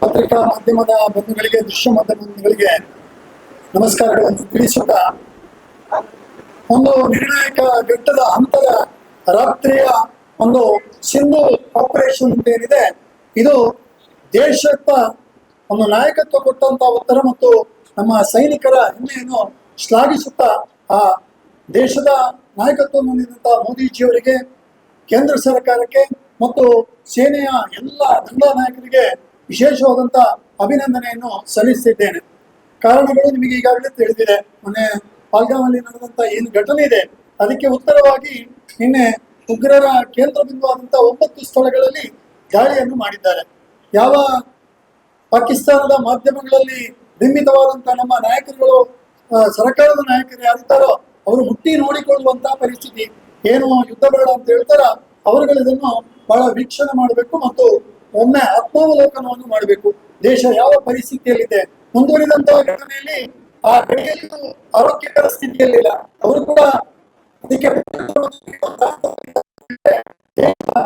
ಪತ್ರಿಕಾ ಮಾಧ್ಯಮದ ಬಂಧುಗಳಿಗೆ, ದೃಶ್ಯ ಮಾಧ್ಯಮ ಬಂಧುಗಳಿಗೆ ನಮಸ್ಕಾರಗಳನ್ನು ತಿಳಿಸುತ್ತಾ, ಒಂದು ನಿರ್ಣಾಯಕ ಘಟ್ಟದ ಹಂತದ ರಾತ್ರಿಯ ಒಂದು ಸಿಂಧು ಆಪರೇಷನ್ ಏನಿದೆ, ಇದು ದೇಶಕ್ಕ ಒಂದು ನಾಯಕತ್ವ ಕೊಟ್ಟಂತ ಉತ್ತರ ಮತ್ತು ನಮ್ಮ ಸೈನಿಕರ ಹೆಮ್ಮೆಯನ್ನು ಶ್ಲಾಘಿಸುತ್ತಾ, ಆ ದೇಶದ ನಾಯಕತ್ವವನ್ನು ನೀಡಿದಂತಹ ಮೋದಿಜಿಯವರಿಗೆ, ಕೇಂದ್ರ ಸರ್ಕಾರಕ್ಕೆ ಮತ್ತು ಸೇನೆಯ ಎಲ್ಲ ದಂಡ ನಾಯಕರಿಗೆ ವಿಶೇಷವಾದಂತ ಅಭಿನಂದನೆಯನ್ನು ಸಲ್ಲಿಸುತ್ತಿದ್ದೇನೆ. ಕಾರಣಗಳು ನಿಮಗೆ ಈಗಾಗಲೇ ತಿಳಿದಿದೆ. ಮೊನ್ನೆ ಪಾಲ್ಗಾಮಲ್ಲಿ ನಡೆದಂತ ಏನು ಘಟನೆ ಇದೆ, ಅದಕ್ಕೆ ಉತ್ತರವಾಗಿ ನಿನ್ನೆ ಉಗ್ರರ ಕೇಂದ್ರ ಬಿಂದುವಾದಂಥ ಒಂಬತ್ತು ಸ್ಥಳಗಳಲ್ಲಿ ದಾಳಿಯನ್ನು ಮಾಡಿದ್ದಾರೆ. ಯಾವ ಪಾಕಿಸ್ತಾನದ ಮಾಧ್ಯಮಗಳಲ್ಲಿ ಬಿಂಬಿತವಾದಂಥ ನಮ್ಮ ನಾಯಕರುಗಳು ಸರ್ಕಾರದ ನಾಯಕರು ಯಾರಿದ್ದಾರೋ ಅವರು ಹುಟ್ಟಿ ನೋಡಿಕೊಳ್ಳುವಂತಹ ಪರಿಸ್ಥಿತಿ, ಏನು ಯುದ್ಧ ಬೇಡ ಅಂತ ಹೇಳ್ತಾರ ಅವರುಗಳು ಇದನ್ನು ಬಹಳ ವೀಕ್ಷಣೆ ಮಾಡಬೇಕು ಮತ್ತು ಒಮ್ಮೆ ಆತ್ಮಾವಲೋಕನವನ್ನು ಮಾಡಬೇಕು. ದೇಶ ಯಾವ ಪರಿಸ್ಥಿತಿಯಲ್ಲಿದೆ? ಮುಂದುವರಿದಂತಹ ಘಟನೆಯಲ್ಲಿ ಆ ಗಡಿಯಲ್ಲಿ ಆರೋಗ್ಯಕರ ಸ್ಥಿತಿಯಲ್ಲಿಲ್ಲ. ಅವರು ಕೂಡ ಅದಕ್ಕೆ ಆ,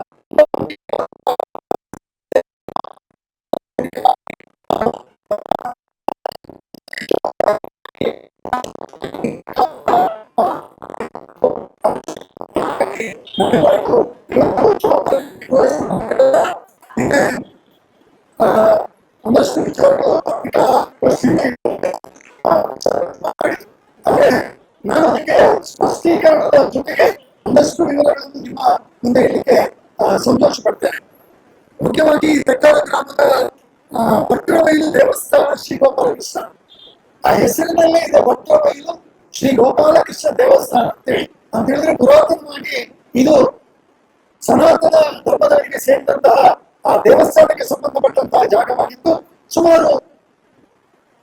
ಭಟ್ರಬೈಲು ದೇವಸ್ಥಾನ ಶ್ರೀ ಗೋಪಾಲಕೃಷ್ಣ. ಆ ಹೆಸರಿನಲ್ಲೇ ಇದೆ ಭಟ್ರಬೈಲು ಶ್ರೀ ಗೋಪಾಲಕೃಷ್ಣ ದೇವಸ್ಥಾನ ಅಂತೇಳಿ ಅಂತ ಹೇಳಿದ್ರೆ ಪುರಾತನವಾಗಿ ಇದು ಸನಾತನ ಧರ್ಮದವರಿಗೆ ಸೇರಿದಂತಹ ಆ ದೇವಸ್ಥಾನಕ್ಕೆ ಸಂಬಂಧಪಟ್ಟಂತಹ ಜಾಗವಾಗಿತ್ತು ಸುಮಾರು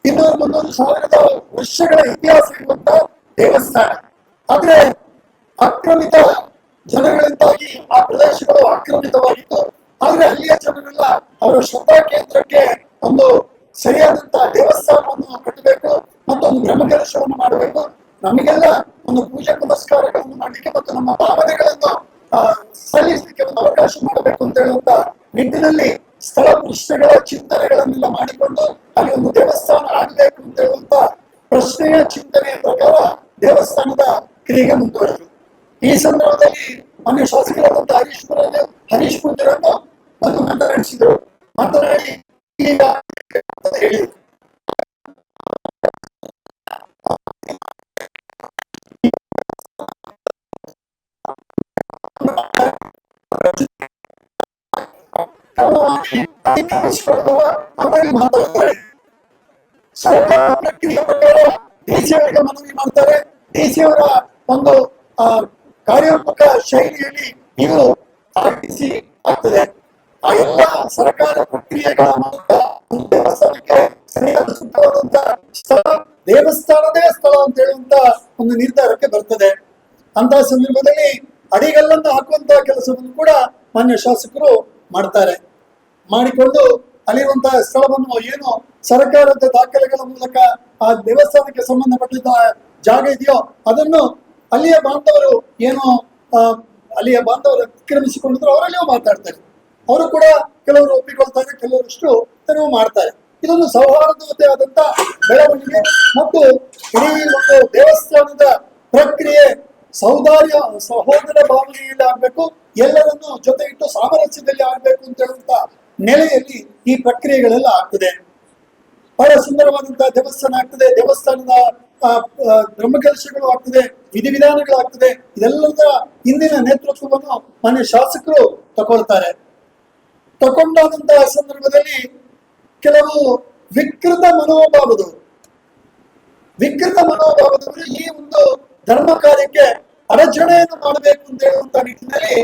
ಇನ್ನೂರು ಮುನ್ನೂರು ಸಾವಿರದ ವರ್ಷಗಳ ಇತಿಹಾಸ ಇರುವಂತಹ ದೇವಸ್ಥಾನ. ಆದ್ರೆ ಆಕ್ರಮಿತ ಜನಗಳಿಂದಾಗಿ ಆ ಪ್ರದೇಶಗಳು ಆಕ್ರಮಿತವಾಗಿತ್ತು ಆದ್ರೆ ಅಲ್ಲಿಯ ಜನರೆಲ್ಲ ಅವರ ಶ್ರದ್ಧಾ ಕೇಂದ್ರಕ್ಕೆ ಒಂದು ಸರಿಯಾದಂತಹ ದೇವಸ್ಥಾನವನ್ನು ಕಟ್ಟಬೇಕು ಮತ್ತು ಒಂದು ಬ್ರಹ್ಮಕಲಶವನ್ನು ಮಾಡಬೇಕು. ನಮಗೆಲ್ಲ ಒಂದು ಪೂಜೆ ಪುನಸ್ಕಾರಗಳನ್ನು ಮಾಡಲಿಕ್ಕೆ ಮತ್ತು ನಮ್ಮ ಭಾವನೆಗಳನ್ನು ಸಲ್ಲಿಸಲಿಕ್ಕೆ ಒಂದು ಅವಕಾಶ ಮಾಡಬೇಕು ಅಂತ ಹೇಳುವಂತ ನಿಟ್ಟಿನಲ್ಲಿ ಸ್ಥಳ ಪ್ರಶ್ನೆಗಳ, ಚಿಂತನೆಗಳನ್ನೆಲ್ಲ ಮಾಡಿಕೊಂಡು ಅಲ್ಲಿ ಒಂದು ದೇವಸ್ಥಾನ ಆಗಬೇಕು ಅಂತ ಹೇಳುವಂತ ಪ್ರಶ್ನೆಯ, ಚಿಂತನೆಯ ಪ್ರಕಾರ ದೇವಸ್ಥಾನದ ಕ್ರಿಯೆಗೆ ಮುಂದುವರೆದರು ಈ ಸಂದರ್ಭದಲ್ಲಿ ಮನೆ ಶಾಸಕರಾದಂತಹ ಹರೀಶ್ ಹರೀಶ್ ಪೂಜರನ್ನು ಒಂದು ಮಾತನಾಡಿಸಿದ್ರು ಮಾತನಾಡಿ. ಈಗ ಡಿಸಿಯವರಿಗೆ ಮನವಿ ಮಾಡ್ತಾರೆ ದೇಶಿಯವರ ಒಂದು ಕಾರ್ಯೋನ್ಮುಖ ಶೈಲಿಯಲ್ಲಿ ಇದು ಆರ್ಟಿಸಿ ಆಗ್ತದೆ. ಆ ಸರ್ಕಾರ ಪ್ರಕ್ರಿಯೆಗಳ ಮೂಲಕ ದೇವಸ್ಥಾನಕ್ಕೆ ಸರಿಯಾದ ಸ್ಥಳ, ದೇವಸ್ಥಾನದೇ ಸ್ಥಳ ಅಂತ ಹೇಳುವಂತ ಒಂದು ನಿರ್ಧಾರಕ್ಕೆ ಬರ್ತದೆ. ಅಂತ ಸಂದರ್ಭದಲ್ಲಿ ಅಡಿಗಲ್ಲನ್ನು ಹಾಕುವಂತಹ ಕೆಲಸವನ್ನು ಕೂಡ ಮಾನ್ಯ ಶಾಸಕರು ಮಾಡ್ತಾರೆ. ಮಾಡಿಕೊಂಡು ಅಲ್ಲಿರುವಂತಹ ಸ್ಥಳವನ್ನು ಏನು ಸರ್ಕಾರದ ದಾಖಲೆಗಳ ಮೂಲಕ ಆ ದೇವಸ್ಥಾನಕ್ಕೆ ಸಂಬಂಧಪಟ್ಟಿದ್ದ ಜಾಗ ಇದೆಯೋ ಅದನ್ನು ಅಲ್ಲಿಯ ಬಾಂಧವರು ಏನು ಅಲ್ಲಿಯ ಬಾಂಧವರು ಅತಿಕ್ರಮಿಸಿಕೊಂಡಿದ್ರು ಅವರಲ್ಲಿಯೂ ಮಾತಾಡ್ತಾರೆ. ಅವರು ಕೂಡ ಕೆಲವರು ಒಪ್ಪಿಕೊಳ್ತಾರೆ, ಕೆಲವರಷ್ಟು ತೆರವು ಮಾಡ್ತಾರೆ. ಇದೊಂದು ಸೌಹಾರ್ದತೆಯಾದಂತ ಬೆಳವಣಿಗೆ ಮತ್ತು ಇಡೀ ಒಂದು ದೇವಸ್ಥಾನದ ಪ್ರಕ್ರಿಯೆ ಸೌದಾರ್ಯ, ಸಹೋದರ ಭಾವನೆಯಲ್ಲಿ ಆಗ್ಬೇಕು, ಎಲ್ಲರನ್ನು ಜೊತೆ ಇಟ್ಟು ಸಾಮರಸ್ಯದಲ್ಲಿ ಆಗ್ಬೇಕು ಅಂತ ಹೇಳುವಂತ ನೆಲೆಯಲ್ಲಿ ಈ ಪ್ರಕ್ರಿಯೆಗಳೆಲ್ಲ ಆಗ್ತದೆ. ಬಹಳ ಸುಂದರವಾದಂತಹ ದೇವಸ್ಥಾನ ಆಗ್ತದೆ, ದೇವಸ್ಥಾನದ ಬ್ರಹ್ಮಕಲಶಗಳು ಆಗ್ತದೆ ವಿಧಿವಿಧಾನಗಳು ಆಗ್ತದೆ ಇದೆಲ್ಲದರ ಹಿಂದಿನ ನೇತೃತ್ವವನ್ನು ಮನೆ ಶಾಸಕರು ತಗೊಳ್ತಾರೆ. ತಗೊಂಡಾದಂತಹ ಸಂದರ್ಭದಲ್ಲಿ ಕೆಲವು ವಿಕೃತ ಮನೋಭಾವದವರು ವಿಕೃತ ಮನೋಭಾವದವರು ಈ ಒಂದು ಧರ್ಮ ಕಾರ್ಯಕ್ಕೆ ಅಡಚಣೆಯನ್ನು ಮಾಡಬೇಕು ಅಂತ ಹೇಳುವಂತ ನಿಟ್ಟಿನಲ್ಲಿ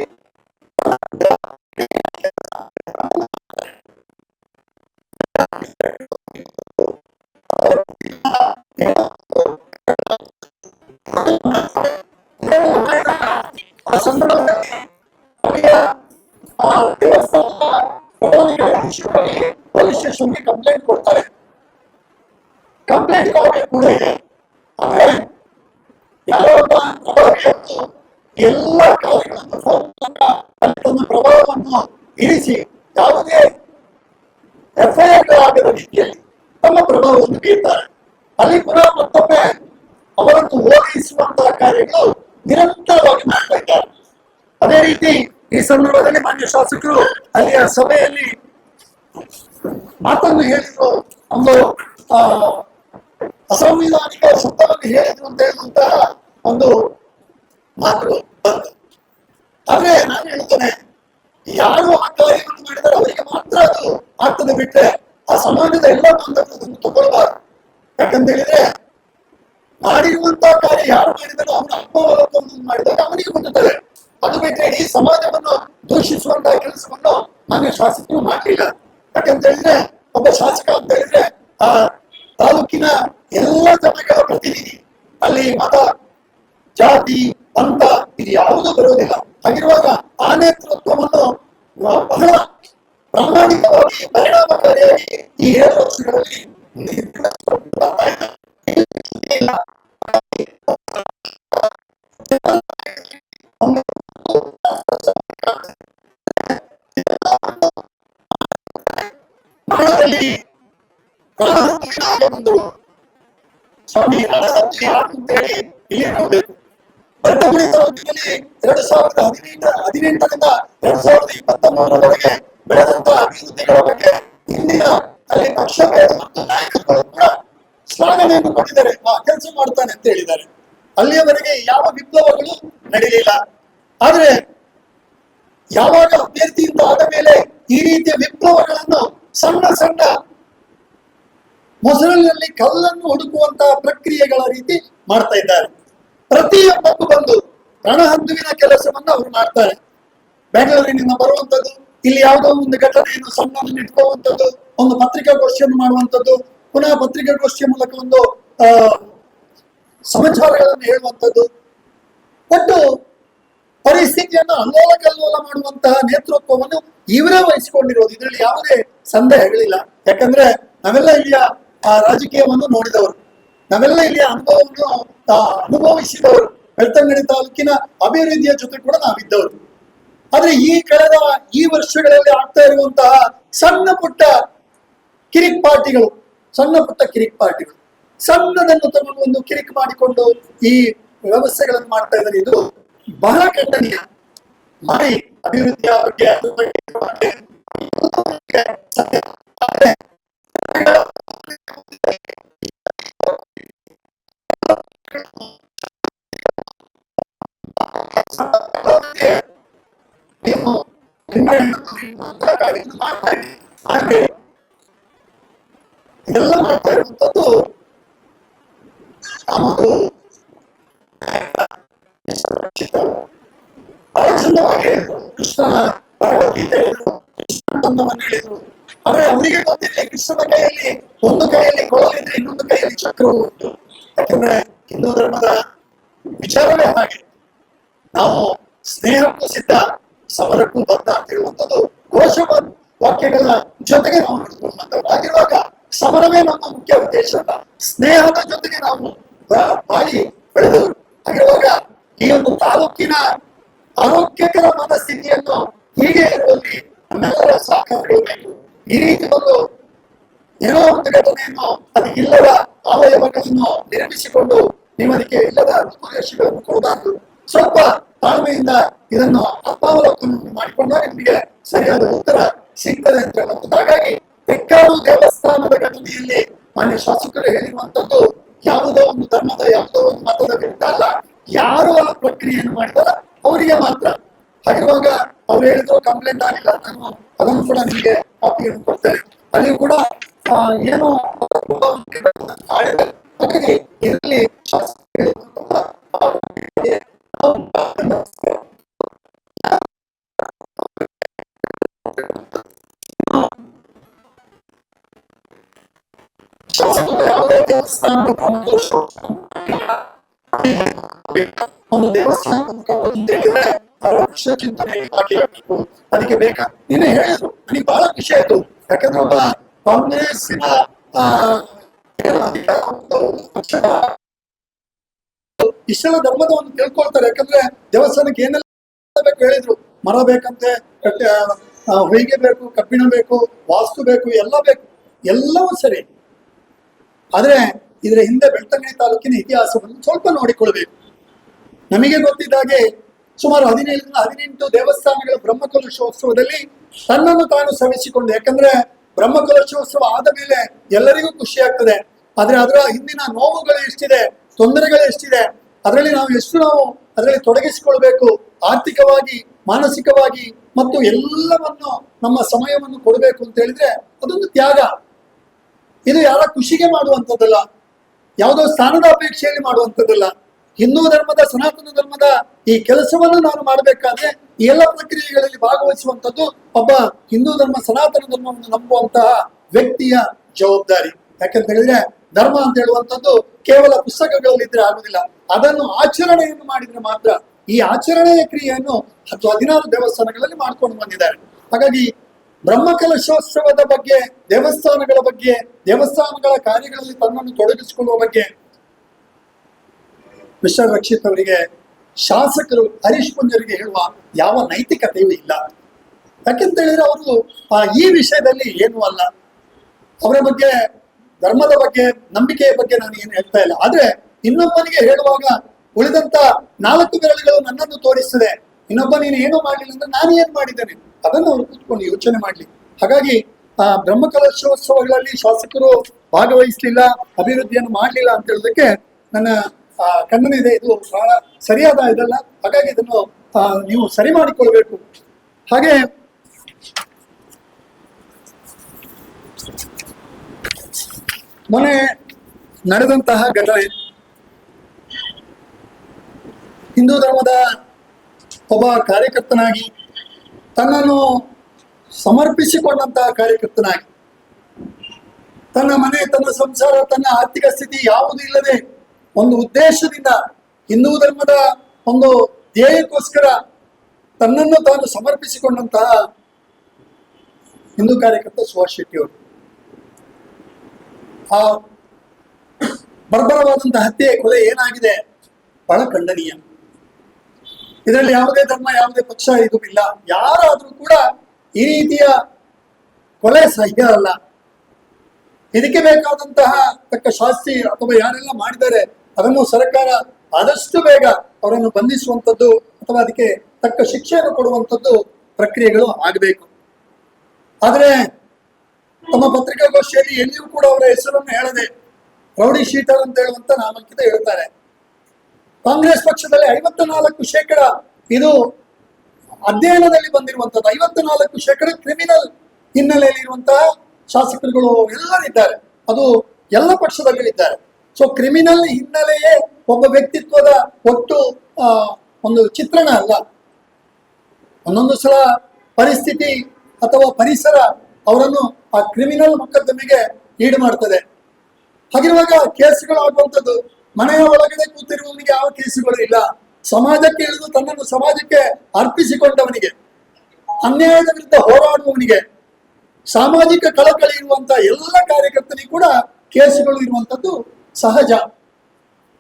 ಆ ಸಂದರ್ಭದಲ್ಲಿ ಅವರಿಗೆ ಆ ದೇವಸ್ಥಾನದ ಪ್ರಧಾನಿಗಳ ವಿಷಯವಾಗಿ ಪೊಲೀಸ್ ಸ್ಟೇಷನ್ಗೆ ಕಂಪ್ಲೇಂಟ್ ಕೊಡ್ತಾರೆ ಕಂಪ್ಲೇಂಟ್ ಕೊಡೋಕೆ ಕೂಡ ಇದೆ ಆದ್ರೆ ಯಾರೋ ಒಬ್ಬ ಪ್ರಭಾವಿಯೊಂದು ಎಲ್ಲ ಕಾರ್ಯಗಳನ್ನು ಫೋನ್ ಮೂಲಕ ಅಲ್ಲಿ ತನ್ನ ಪ್ರಭಾವವನ್ನು ಇರಿಸಿ ಯಾವುದೇ ಎಫ್ಐಆರ್ ಆಗದ ರೀತಿಯಲ್ಲಿ ತಮ್ಮ ಪ್ರಭಾವವನ್ನು ಬೀರ್ತಾರೆ ಅಲ್ಲಿ ಪುನಃ ಮತ್ತೊಮ್ಮೆ ಅವರನ್ನು ಓಲೈಸುವಂತಹ ಕಾರ್ಯಗಳು ನಿರಂತರವಾಗಿ ಮಾಡ್ತಾ ಇದ್ದಾರೆ ಅದೇ ರೀತಿ ಈ ಸಂದರ್ಭದಲ್ಲಿ ಮಾನ್ಯ ಶಾಸಕರು ಅಲ್ಲಿಯ ಸಭೆಯಲ್ಲಿ ಮಾತನ್ನು ಹೇಳಿದ್ರು. ಒಂದು ಅಸಂವಿಧಾನಿಕ ಶಬ್ದವನ್ನು ಹೇಳಿದ್ರು ಅಂತ ಹೇಳುವಂತಹ ಒಂದು ಮಾತು ಬಂತು. ಆದ್ರೆ ನಾನು ಹೇಳ್ತೇನೆ ಯಾರು ಆ ಕಾರ್ಯವನ್ನು ಮಾಡಿದರೆ ಅವರಿಗೆ ಮಾತ್ರ ಅದು ಆಗ್ತದೆ ಬಿಟ್ಟರೆ ಆ ಸಮಾಜದ ಎಲ್ಲ ಬಾಂಧವ್ಯವನ್ನು ತಗೊಳ್ಬಾರ್ದು. ಯಾಕಂತ ಹೇಳಿದ್ರೆ, ಮಾಡಿರುವಂತಹ ಕಾರ್ಯ ಯಾರು ಮಾಡಿದಾರೋ ಅವನ ಅಪವಲಕವನ್ನು ಮಾಡಿದಾಗ ಅವನಿಗೆ ಬಂದುತ್ತದೆ ಅದು ಬಿಟ್ಟರೆ ಇಡೀ ಸಮಾಜವನ್ನು ದೂಷಿಸುವಂತಹ ಕೆಲಸವನ್ನು ಮಾನ್ಯ ಶಾಸಕರು ಮಾಡಲಿಲ್ಲ. ಯಾಕಂತ ಹೇಳಿದ್ರೆ ಒಬ್ಬ ಶಾಸಕ ಅಂತ ಹೇಳಿದ್ರೆ, ಆ ತಾಲೂಕಿನ ಎಲ್ಲ ಜನಗಳ ಪ್ರತಿನಿಧಿ, ಅಲ್ಲಿ ಮತ, ಜಾತಿ ಅಂತ ಇದು ಯಾವುದೂ ಬರುವುದಿಲ್ಲ. ಹಾಗಿರುವಾಗ ಆ ನೇತೃತ್ವವನ್ನು ಬಹಳ ಪ್ರಾಮಾಣಿಕವಾಗಿ ಪರಿಣಾಮಕಾರಿಯಾಗಿ ಈ ಎರಡು ವರ್ಷಗಳಲ್ಲಿ ಪ್ರಾರಂಭಿಸಿದಾಗ ಒಂದು ಸ್ವಾಮಿ ಅಂತೇಳಿ ಇಲ್ಲಿ ನೋಡ್ಬೇಕು ಎರಡು ಸಾವಿರದ ಹದಿನೆಂಟ ಹದಿನೆಂಟರಿಂದ ಎರಡ್ ಸಾವಿರದ ಇಪ್ಪತ್ತ ಮೂರರವರೆಗೆ ಬೆಳೆದಂತಹ ಅಭಿವೃದ್ಧಿಗಳ ಬಗ್ಗೆ ಇಂದಿನ ಅಲ್ಲಿ ಪಕ್ಷ ಮತ್ತು ನಾಯಕರುಗಳು ಕೂಡ ಶ್ಲಾಘನೆಯನ್ನು ಕೊಟ್ಟಿದ್ದಾರೆ. ಆ ಕೆಲಸ ಮಾಡ್ತಾನೆ ಅಂತ ಹೇಳಿದ್ದಾರೆ. ಅಲ್ಲಿಯವರೆಗೆ ಯಾವ ವಿಪ್ಲವಗಳು ನಡೆಯಲಿಲ್ಲ. ಆದ್ರೆ ಯಾವಾಗ ಅಭ್ಯರ್ಥಿಯಿಂದ ಆದ ಮೇಲೆ ಈ ರೀತಿಯ ವಿಪ್ಲವಗಳನ್ನು ಸಣ್ಣ ಸಣ್ಣ ಮೊಸರಿನಲ್ಲಿ ಕಲ್ಲನ್ನು ಹುಡುಕುವಂತಹ ಪ್ರಕ್ರಿಯೆಗಳ ರೀತಿ ಮಾಡ್ತಾ ಇದ್ದಾರೆ. ಪ್ರತಿಯೊಬ್ಬಕ್ಕೂ ಬಂದು ರಣಹಂದುವಿನ ಕೆಲಸವನ್ನು ಅವರು ಮಾಡ್ತಾರೆ. ಬೆಂಗಳೂರಿನಿಂದ ಬರುವಂತದ್ದು ಇಲ್ಲಿ ಯಾವುದೋ ಒಂದು ಘಟನೆಯನ್ನು ಸಣ್ಣ ಇಟ್ಕೊಳ್ಳುವಂಥದ್ದು, ಒಂದು ಪತ್ರಿಕಾಗೋಷ್ಠಿಯನ್ನು ಮಾಡುವಂಥದ್ದು, ಪುನಃ ಪತ್ರಿಕಾಗೋಷ್ಠಿಯ ಮೂಲಕ ಒಂದು ಸಮಾಚಾರಗಳನ್ನು ಹೇಳುವಂಥದ್ದು. ಒಟ್ಟು ಪರಿಸ್ಥಿತಿಯನ್ನು ಅಲ್ಲೋಲ ಕಲ್ಲೋಲ ಮಾಡುವಂತಹ ನೇತೃತ್ವವನ್ನು ಇವರೇ ವಹಿಸಿಕೊಂಡಿರೋದು. ಇದರಲ್ಲಿ ಯಾವುದೇ ಸಂದೇಹಗಳಿಲ್ಲ ಯಾಕಂದ್ರೆ ನಾವೆಲ್ಲ ಇಲ್ಲಿಯ, ಆ, ರಾಜಕೀಯವನ್ನು ನೋಡಿದವರು. ನಾವೆಲ್ಲ ಇಲ್ಲಿಯ ಅನುಭವವನ್ನು ಅನುಭವಿಸಿದವರು. ಬೆಳ್ತಂಗಡಿ ತಾಲೂಕಿನ ಅಭಿವೃದ್ಧಿಯ ಜೊತೆ ಕೂಡ ನಾವಿದ್ದವರು. ಆದ್ರೆ ಈ ಕಳೆದ ಈ ವರ್ಷಗಳಲ್ಲಿ ಆಗ್ತಾ ಇರುವಂತಹ ಸಣ್ಣ ಪುಟ್ಟ ಕಿರಿಕ್ ಪಾರ್ಟಿಗಳು, ಸಣ್ಣ ಪುಟ್ಟ ಕಿರಿಕ್ ಪಾರ್ಟಿಗಳು, ಸಣ್ಣದನ್ನು ತಗೊಂಡು ಒಂದು ಕಿರಿಕ್ ಮಾಡಿಕೊಂಡು ಈ ವ್ಯವಸ್ಥೆಗಳನ್ನು ಮಾಡ್ತಾ ಇದ್ದಾರೆ. ಇದು ಬಹಳ ಖಂಡನೀಯ. ಮಾಡಿ ಅಭಿವೃದ್ಧಿಯ ಬಗ್ಗೆ ಅದ್ರ ಬಗ್ಗೆ ಇದ್ರ ಬಗ್ಗೆ ಚಂದವಾಗಿ. ಕೃಷ್ಣನ ಭಗವದ್ಗೀತೆ. ಕೃಷ್ಣನ ತತ್ವವನ್ನು ಹೇಳಿದ್ರು ಆದ್ರೆ ಅವನಿಗೆ ಗೊತ್ತಿಲ್ಲ ಕೃಷ್ಣನ ಕೈಯಲ್ಲಿ ಒಂದು ಕೈಯಲ್ಲಿ ಕೊಳಲಿದ್ರೆ ಇನ್ನೊಂದು ಕೈಯಲ್ಲಿ ಚಕ್ರವು ಉಂಟು ಯಾಕಂದ್ರೆ ಹಿಂದೂ ಧರ್ಮದ ವಿಚಾರವೇ ಹಾಗೆ ನಾವು ಸ್ನೇಹಕ್ಕೂ ಸಿದ್ಧ ಸಮರಕ್ಕೂ ಬದ್ಧ ಅಂತ ಹೇಳುವಂಥದ್ದು ಘೋಷ ವಾಕ್ಯಗಳ ಜೊತೆಗೆ ನಾವು ನಡೆದುಕೊಂಡಂಥದ್ದು ಆಗಿರುವಾಗ ಸಮರವೇ ನಮ್ಮ ಮುಖ್ಯ ಉದ್ದೇಶ ಅಲ್ಲ ಸ್ನೇಹದ ಜೊತೆಗೆ ನಾವು ಬಾಳಿ ಬೆಳೆದವರು ಹಾಗಿರುವಾಗ ಈ ಒಂದು ತಾಲೂಕಿನ ಆರೋಗ್ಯಕರ ಮನಸ್ಥಿತಿಯನ್ನು ಹೀಗೆ ಇರುವಲ್ಲಿ ನಮ್ಮೆಲ್ಲರ ಸಹಕಾರಬೇಕು ಈ ರೀತಿ ಒಂದು ಏನೋ ಒಂದು ಘಟನೆಯನ್ನು ಅದಕ್ಕಿಲ್ಲದ ಅವಯವಗಳನ್ನು ನಿರ್ಮಿಸಿಕೊಂಡು ನೀವು ಅದಕ್ಕೆ ಇಲ್ಲದ ಉಪದೇಶಗಳನ್ನು ಕೊಡಬಾರದು. ಸ್ವಲ್ಪ ತಾಳ್ಮೆಯಿಂದ ಇದನ್ನು ಅಪಾವಲೋಕನ ಮಾಡಿಕೊಂಡಾಗ ನಿಮಗೆ ಸರಿಯಾದ ಉತ್ತರ ಸಿಗ್ತದೆ ಅಂತ ಹೇಳುವಂಥದ್ದು ಹಾಗಾಗಿ ಬೆಕ್ಕಾಡು ದೇವಸ್ಥಾನದ ಘಟನೆಯಲ್ಲಿ ಮಾನ್ಯ ಶಾಸಕರು ಹೇಳಿರುವಂತದ್ದು ಯಾವುದೋ ಒಂದು ಧರ್ಮದ, ಯಾವುದೋ ಒಂದು ಮತದ ವಿರುದ್ಧ ಅಲ್ಲ. ಯಾರು ಆ ಪ್ರಕ್ರಿಯೆಯನ್ನು ಮಾಡಿದಾರ ಅವರಿಗೆ ಮಾತ್ರ ಹಾಗಿರುವಾಗ ಅವ್ರು ಹೇಳಿದ್ರು ಕಂಪ್ಲೇಂಟ್ ಆಗಿಲ್ಲ ನಾನು ಅದನ್ನು ಕೂಡ ನಿಮಗೆ ಕಾಪಿಯನ್ನು ಕೊಡ್ತೇನೆ ಅಲ್ಲಿ ಕೂಡ ಆ, ಏನು ಆಳಿದೆ. ಹಾಗಾಗಿ ಇದರಲ್ಲಿ ಶಾಸಕರು ಹೇಳಿರುವಂತಹ ಆ ಪ್ರಕ್ರಿಯೆಗೆ ನಾವು ಬೆಂಬಲಿಸ್ತೇವೆ. ಶಾಸಕರು ಯಾವುದೇ ದೇವಸ್ಥಾನದ ಪ್ರಮುಖರು ಒಂದು ಅಂತ ಹೇಳಿದ್ರೆ ಪರೋಕ್ಷ ಚಿಂತನೆ ಅದಕ್ಕೆ ಬೇಕಾ ನೀನು ಹೇಳಿದ್ರು ನನಗೆ ಬಹಳ ಖುಷಿ ಆಯ್ತು ಯಾಕಂದ್ರೆ ಒಬ್ಬ ಕಾಂಗ್ರೆಸ್ಸಿನ ಇಷ್ಟೆಲ್ಲ ಧರ್ಮದ ಒಂದು ತಿಳ್ಕೊಳ್ತಾರೆ ಯಾಕಂದ್ರೆ ದೇವಸ್ಥಾನಕ್ಕೆ ಏನೆಲ್ಲ ಹೇಳಿದ್ರು ಮರ ಬೇಕಂತೆ ಕಟ್ಟೆ ಹೊಯ್ಗೆ ಬೇಕು ಕಬ್ಬಿಣ ಬೇಕು, ವಾಸ್ತು ಬೇಕು, ಎಲ್ಲ ಬೇಕು. ಎಲ್ಲವೂ ಸರಿ ಆದ್ರೆ ಇದರ ಹಿಂದೆ ಬೆಳ್ತಂಗಡಿ ತಾಲೂಕಿನ ಇತಿಹಾಸವನ್ನು ಸ್ವಲ್ಪ ನೋಡಿಕೊಳ್ಬೇಕು ನಮಗೆ ಗೊತ್ತಿದ್ದ ಹಾಗೆ ಸುಮಾರು ಹದಿನೇಳರಿಂದ ಹದಿನೆಂಟು ದೇವಸ್ಥಾನಗಳ ಬ್ರಹ್ಮಕಲಶೋತ್ಸವದಲ್ಲಿ ತನ್ನನ್ನು ತಾನು ಸವಿಸಿಕೊಂಡು, ಯಾಕಂದ್ರೆ ಬ್ರಹ್ಮಕಲಶೋತ್ಸವ ಆದ ಮೇಲೆ ಎಲ್ಲರಿಗೂ ಖುಷಿ ಆಗ್ತದೆ. ಆದ್ರೆ ಅದರ ಹಿಂದಿನ ನೋವುಗಳು ಎಷ್ಟಿದೆ, ತೊಂದರೆಗಳು ಎಷ್ಟಿದೆ, ಅದರಲ್ಲಿ ನಾವು ಎಷ್ಟು ನಾವು ಅದರಲ್ಲಿ ತೊಡಗಿಸಿಕೊಳ್ಬೇಕು, ಆರ್ಥಿಕವಾಗಿ, ಮಾನಸಿಕವಾಗಿ ಮತ್ತು ಎಲ್ಲವನ್ನು ನಮ್ಮ ಸಮಯವನ್ನು ಕೊಡಬೇಕು ಅಂತ ಹೇಳಿದ್ರೆ ಅದೊಂದು ತ್ಯಾಗ. ಇದು ಯಾರ ಖುಷಿಗೆ ಮಾಡುವಂಥದ್ದಲ್ಲ, ಯಾವುದೋ ಸ್ಥಾನದ ಅಪೇಕ್ಷೆಯಲ್ಲಿ ಮಾಡುವಂಥದ್ದಲ್ಲ. ಹಿಂದೂ ಧರ್ಮದ, ಸನಾತನ ಧರ್ಮದ ಈ ಕೆಲಸವನ್ನು ನಾನು ಮಾಡಬೇಕಾದ್ರೆ ಈ ಎಲ್ಲ ಪ್ರಕ್ರಿಯೆಗಳಲ್ಲಿ ಭಾಗವಹಿಸುವಂತದ್ದು ಒಬ್ಬ ಹಿಂದೂ ಧರ್ಮ, ಸನಾತನ ಧರ್ಮವನ್ನು ನಂಬುವಂತಹ ವ್ಯಕ್ತಿಯ ಜವಾಬ್ದಾರಿ. ಯಾಕಂತ ಹೇಳಿದ್ರೆ ಧರ್ಮ ಅಂತ ಹೇಳುವಂಥದ್ದು ಕೇವಲ ಪುಸ್ತಕಗಳಲ್ಲಿ ಇದ್ರೆ ಆಗುದಿಲ್ಲ ಅದನ್ನು ಆಚರಣೆಯನ್ನು ಮಾಡಿದ್ರೆ ಮಾತ್ರ ಈ ಆಚರಣೆಯ ಕ್ರಿಯೆಯನ್ನು ಹತ್ತು ಹದಿನಾರು ದೇವಸ್ಥಾನಗಳಲ್ಲಿ ಮಾಡ್ಕೊಂಡು ಬಂದಿದ್ದಾರೆ. ಹಾಗಾಗಿ ಬ್ರಹ್ಮಕಲಶೋತ್ಸವದ ಬಗ್ಗೆ, ದೇವಸ್ಥಾನಗಳ ಬಗ್ಗೆ, ದೇವಸ್ಥಾನಗಳ ಕಾರ್ಯಗಳಲ್ಲಿ ತನ್ನನ್ನು ತೊಡಗಿಸಿಕೊಳ್ಳುವ ಬಗ್ಗೆ ಮಿಸ್ಟರ್ ರಕ್ಷಿತ್ ಅವರಿಗೆ ಶಾಸಕರು ಹರೀಶ್ ಪುಂಜರಿಗೆ ಹೇಳುವ ಯಾವ ನೈತಿಕತೆಯೂ ಇಲ್ಲ. ಯಾಕೆಂತ ಹೇಳಿದ್ರೆ ಅವರು ಈ ವಿಷಯದಲ್ಲಿ ಏನೂ ಅಲ್ಲ. ಅವರ ಬಗ್ಗೆ, ಧರ್ಮದ ಬಗ್ಗೆ, ನಂಬಿಕೆಯ ಬಗ್ಗೆ ನಾನು ಏನು ಹೇಳ್ತಾ ಇಲ್ಲ. ಆದ್ರೆ ಇನ್ನೊಬ್ಬನಿಗೆ ಹೇಳುವಾಗ ಉಳಿದಂತ ನಾಲ್ಕು ಬೆರಳುಗಳು ನನ್ನನ್ನು ತೋರಿಸ್ತದೆ ಇನ್ನೊಬ್ಬ ನೀನು ಏನೂ ಮಾಡಲಿಲ್ಲ ಅಂದ್ರೆ ನಾನು ಏನ್ ಮಾಡಿದ್ದೇನೆ? ಅದನ್ನು ಅವರು ಕೂತ್ಕೊಂಡು ಯೋಚನೆ ಮಾಡ್ಲಿ. ಹಾಗಾಗಿ ಆ ಬ್ರಹ್ಮಕಲಶೋತ್ಸವಗಳಲ್ಲಿ ಶಾಸಕರು ಭಾಗವಹಿಸಲಿಲ್ಲ, ಅಭಿವೃದ್ಧಿಯನ್ನು ಮಾಡಲಿಲ್ಲ ಅಂತ ಹೇಳೋದಕ್ಕೆ ನನ್ನ ಇದೆ. ಇದು ಬಹಳ ಸರಿಯಾದ ಇದಲ್ಲ. ಹಾಗಾಗಿ ಇದನ್ನು ನೀವು ಸರಿ ಮಾಡಿಕೊಳ್ಬೇಕು. ಹಾಗೆ ಮೊನ್ನೆ ನಡೆದಂತಹ ಘಟನೆ. ಹಿಂದೂ ಧರ್ಮದ ಒಬ್ಬ ಕಾರ್ಯಕರ್ತನಾಗಿ, ತನ್ನನ್ನು ಸಮರ್ಪಿಸಿಕೊಂಡಂತಹ ಕಾರ್ಯಕರ್ತನಾಗಿ, ತನ್ನ ಮನೆ, ತನ್ನ ಸಂಸಾರ, ತನ್ನ ಆರ್ಥಿಕ ಸ್ಥಿತಿ ಯಾವುದೂ ಇಲ್ಲದೆ ಒಂದು ಉದ್ದೇಶದಿಂದ ಹಿಂದೂ ಧರ್ಮದ ಒಂದು ಧ್ಯೇಯಕ್ಕೋಸ್ಕರ ತನ್ನನ್ನು ತಾನು ಸಮರ್ಪಿಸಿಕೊಂಡಂತಹ ಹಿಂದೂ ಕಾರ್ಯಕರ್ತ ಸುಭಾಷ್ ಶೆಟ್ಟಿ ಅವರು. ಆ ಬರ್ಬರವಾದಂತಹ ಹತ್ಯೆ ಕೊಲೆ ಏನಾಗಿದೆ ಬಹಳ ಖಂಡನೀಯ. ಇದರಲ್ಲಿ ಯಾವುದೇ ಧರ್ಮ, ಯಾವುದೇ ಪಕ್ಷ ಇದು ಇಲ್ಲ. ಯಾರಾದರೂ ಕೂಡ ಈ ರೀತಿಯ ಕೊಲೆ ಸಹ್ಯ ಅಲ್ಲ. ಇದಕ್ಕೆ ಬೇಕಾದಂತಹ ತಕ್ಕ ಶಾಸ್ತಿ ಅಥವಾ ಯಾರೆಲ್ಲ ಮಾಡಿದ್ದಾರೆ ಅದನ್ನು ಸರ್ಕಾರ ಆದಷ್ಟು ಬೇಗ ಅವರನ್ನು ಬಂಧಿಸುವಂಥದ್ದು ಅಥವಾ ಅದಕ್ಕೆ ತಕ್ಕ ಶಿಕ್ಷೆಯನ್ನು ಕೊಡುವಂಥದ್ದು ಪ್ರಕ್ರಿಯೆಗಳು ಆಗಬೇಕು. ಆದರೆ ತಮ್ಮ ಪತ್ರಿಕಾಗೋಷ್ಠಿಯಲ್ಲಿ ಎಲ್ಲಿಯೂ ಕೂಡ ಅವರ ಹೆಸರನ್ನು ಹೇಳದೆ ರೌಡಿ ಶೀಟರ್ ಅಂತ ಹೇಳುವಂತ ನಾಮಕಿತ ಹೇಳ್ತಾರೆ. ಕಾಂಗ್ರೆಸ್ ಪಕ್ಷದಲ್ಲಿ ಐವತ್ತ ನಾಲ್ಕು ಶೇಕಡ ಇದು ಅಧ್ಯಯನದಲ್ಲಿ ಬಂದಿರುವಂತದ್ದು ಐವತ್ತ ನಾಲ್ಕು ಶೇಕಡ ಕ್ರಿಮಿನಲ್ ಹಿನ್ನೆಲೆಯಲ್ಲಿ ಇರುವಂತಹ ಶಾಸಕರುಗಳು ಎಲ್ಲರಿದ್ದಾರೆ ಅದು ಎಲ್ಲ ಪಕ್ಷದಲ್ಲೂ ಇದ್ದಾರೆ. ಸೊ ಕ್ರಿಮಿನಲ್ ಹಿನ್ನೆಲೆಯೇ ಒಬ್ಬ ವ್ಯಕ್ತಿತ್ವದ ಒಟ್ಟು ಒಂದು ಚಿತ್ರಣ ಅಲ್ಲ. ಒಂದೊಂದು ಸಲ ಪರಿಸ್ಥಿತಿ ಅಥವಾ ಪರಿಸರ ಅವರನ್ನು ಆ ಕ್ರಿಮಿನಲ್ ಮೊಕದ್ದಮೆಗೆ ಈಡು ಮಾಡ್ತದೆ. ಹಾಗಿರುವಾಗ ಕೇಸುಗಳು ಆಗುವಂಥದ್ದು, ಮನೆಯ ಒಳಗಡೆ ಕೂತಿರುವವನಿಗೆ ಯಾವ ಕೇಸುಗಳು ಇಲ್ಲ. ಸಮಾಜಕ್ಕೆ ಇಳಿದು ತನ್ನನ್ನು ಸಮಾಜಕ್ಕೆ ಅರ್ಪಿಸಿಕೊಂಡವನಿಗೆ, ಅನ್ಯಾಯದ ವಿರುದ್ಧ ಹೋರಾಡುವವನಿಗೆ, ಸಾಮಾಜಿಕ ಕಳಕಳಿ ಇರುವಂತಹ ಎಲ್ಲ ಕಾರ್ಯಕರ್ತನಿಗೂ ಕೂಡ ಕೇಸುಗಳು ಇರುವಂತದ್ದು ಸಹಜ.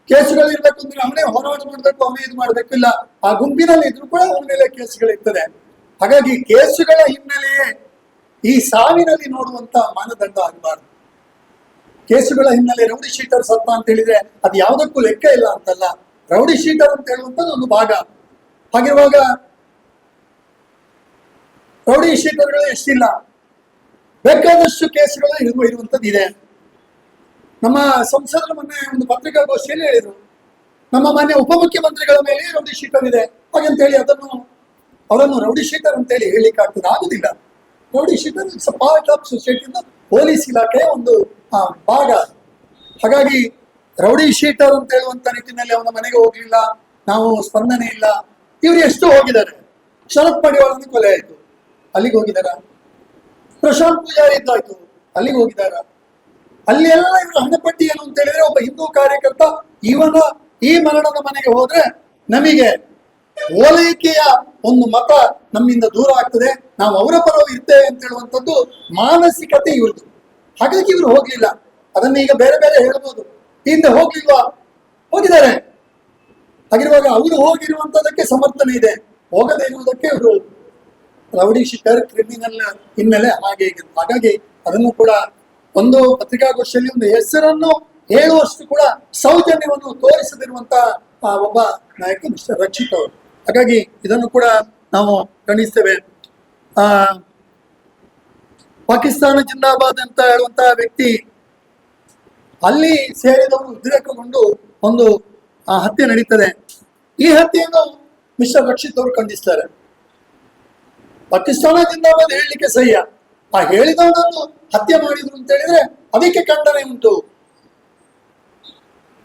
ಕೇಸುಗಳು ಇರ್ಬೇಕು ಅಂದ್ರೆ ಅವನೇ ಹೋರಾಟ ಮಾಡಬೇಕು, ಅವನೇ ಇದು ಮಾಡ್ಬೇಕು, ಇಲ್ಲ, ಆ ಗುಂಪಿನಲ್ಲಿ ಇದ್ರು ಕೂಡ ಅವನ ಮೇಲೆ ಕೇಸುಗಳಿರ್ತದೆ. ಹಾಗಾಗಿ ಕೇಸುಗಳ ಹಿನ್ನೆಲೆಯೇ ಈ ಸಾವಿನಲ್ಲಿ ನೋಡುವಂತ ಮಾನದಂಡ ಆಗಬಾರದು. ಕೇಸುಗಳ ಹಿನ್ನೆಲೆ ರೌಡಿ ಶೀಟರ್ ಸತ್ತ ಅಂತ ಹೇಳಿದ್ರೆ ಅದು ಯಾವುದಕ್ಕೂ ಲೆಕ್ಕ ಇಲ್ಲ ಅಂತಲ್ಲ. ರೌಡಿ ಶೀಟರ್ ಅಂತ ಹೇಳುವಂಥದ್ದು ಒಂದು ಭಾಗ. ಹಾಗಿರುವಾಗ ರೌಡಿ ಶೀಟರ್ಗಳು ಎಷ್ಟಿಲ್ಲ? ಬೇಕಾದಷ್ಟು ಕೇಸುಗಳು ಇರುವ ಇರುವಂಥದ್ದು ಇದೆ ನಮ್ಮ ಸಂಸದರ ಮೊನ್ನೆ ಒಂದು ಪತ್ರಿಕಾಗೋಷ್ಠಿಯಲ್ಲಿ ಹೇಳಿದರು. ನಮ್ಮ ಮನೆ ಉಪಮುಖ್ಯಮಂತ್ರಿಗಳ ಮೇಲೆ ರೌಡಿ ಶೀಟರ್ ಇದೆ. ಹಾಗಂತ ಹೇಳಿ ಅದನ್ನು ಅವರನ್ನು ರೌಡಿ ಶೀಟರ್ ಅಂತೇಳಿ ಹೇಳಿಕ್ಕೆ ಆಗ್ತದೆ. ಆಗುದಿಲ್ಲ. Rowdy sheeter it's part of society police ಇಲಾಖೆಯ ಒಂದು ಭಾಗ. ಹಾಗಾಗಿ ರೌಡಿ ಶೀಟರ್ ಅಂತ ಹೇಳುವಂತ ನಿಟ್ಟಿನಲ್ಲಿ ಅವನ ಮನೆಗೆ ಹೋಗ್ಲಿಲ್ಲ. ನಾವು ಸ್ಪಂದನೆ ಇಲ್ಲ. ಇವರು ಎಷ್ಟು ಹೋಗಿದ್ದಾರೆ. ಶರತ್ ಪಡಿವಾಳನ ಕೊಲೆ ಆಯ್ತು. ಅಲ್ಲಿಗೆ ಹೋಗಿದಾರ ಪ್ರಶಾಂತ್ ಪೂಜಾರಿ ಇದ್ದಾಯ್ತು. ಅಲ್ಲಿಗೆ ಹೋಗಿದಾರ ಅಲ್ಲಿ ಎಲ್ಲ ಇವರು ಹಣಪಟ್ಟಿ ಏನು ಅಂತ ಹೇಳಿದ್ರೆ ಒಬ್ಬ ಹಿಂದೂ ಕಾರ್ಯಕರ್ತ ಇವನ ಈ ಮರಣದ ಮನೆಗೆ ಹೋದ್ರೆ ನಮಗೆ ಓಲೈಕೆಯ ಒಂದು ಮತ ನಮ್ಮಿಂದ ದೂರ ಆಗ್ತದೆ. ನಾವು ಅವರ ಪರ ಇರ್ತೇವೆ ಅಂತ ಹೇಳುವಂಥದ್ದು ಮಾನಸಿಕತೆ ಇವ್ರದ್ದು. ಹಾಗಾಗಿ ಇವರು ಹೋಗ್ಲಿಲ್ಲ. ಅದನ್ನ ಈಗ ಬೇರೆ ಬೇರೆ ಹೇಳ್ಬೋದು. ಹಿಂದೆ ಹೋಗ್ಲಿಲ್ವಾ? ಹೋಗಿದ್ದಾರೆ. ಹಾಗಿರುವಾಗ ಅವರು ಹೋಗಿರುವಂತದಕ್ಕೆ ಸಮರ್ಥನೆ ಇದೆ. ಹೋಗದೇ ಇರುವುದಕ್ಕೆ ಇವರು ರೌಡಿ ಶಿಖರ್, ಕ್ರಿಮಿನಲ್ ಹಿನ್ನೆಲೆ ಹೀಗೆ. ಹಾಗಾಗಿ ಅದನ್ನು ಕೂಡ ಒಂದು ಪತ್ರಿಕಾಗೋಷ್ಠಿಯಲ್ಲಿ ಒಂದು ಹೆಸರನ್ನು ಹೇಳುವಷ್ಟು ಕೂಡ ಸೌಜನ್ಯವನ್ನು ತೋರಿಸದಿರುವಂತಹ ಒಬ್ಬ ನಾಯಕ ಮಿಸ್ಟರ್ ರಕ್ಷಿತ್ ಅವರು. ಹಾಗಾಗಿ ಇದನ್ನು ಕೂಡ ನಾವು ಖಂಡಿಸ್ತೇವೆ. ಆ ಪಾಕಿಸ್ತಾನ ಜಿಂದಾಬಾದ್ ಅಂತ ಹೇಳುವಂತಹ ವ್ಯಕ್ತಿ ಅಲ್ಲಿ ಸೇರಿದವರು ಉದ್ರೇಕಗೊಂಡು ಒಂದು ಆ, ಹತ್ಯೆ ನಡೀತದೆ. ಈ ಹತ್ಯೆಯನ್ನು ಮಿಸ್ಟರ್ ರಕ್ಷಿತ್ ಅವರು ಖಂಡಿಸ್ತಾರೆ. ಪಾಕಿಸ್ತಾನ ಜಿಂದಾಬಾದ್ ಹೇಳಲಿಕ್ಕೆ ಸಹ್ಯ. ಆ ಹೇಳಿದವನನ್ನು ಹತ್ಯೆ ಮಾಡಿದ್ರು ಅಂತ ಹೇಳಿದ್ರೆ ಅದಕ್ಕೆ ಖಂಡನೆ ಉಂಟು.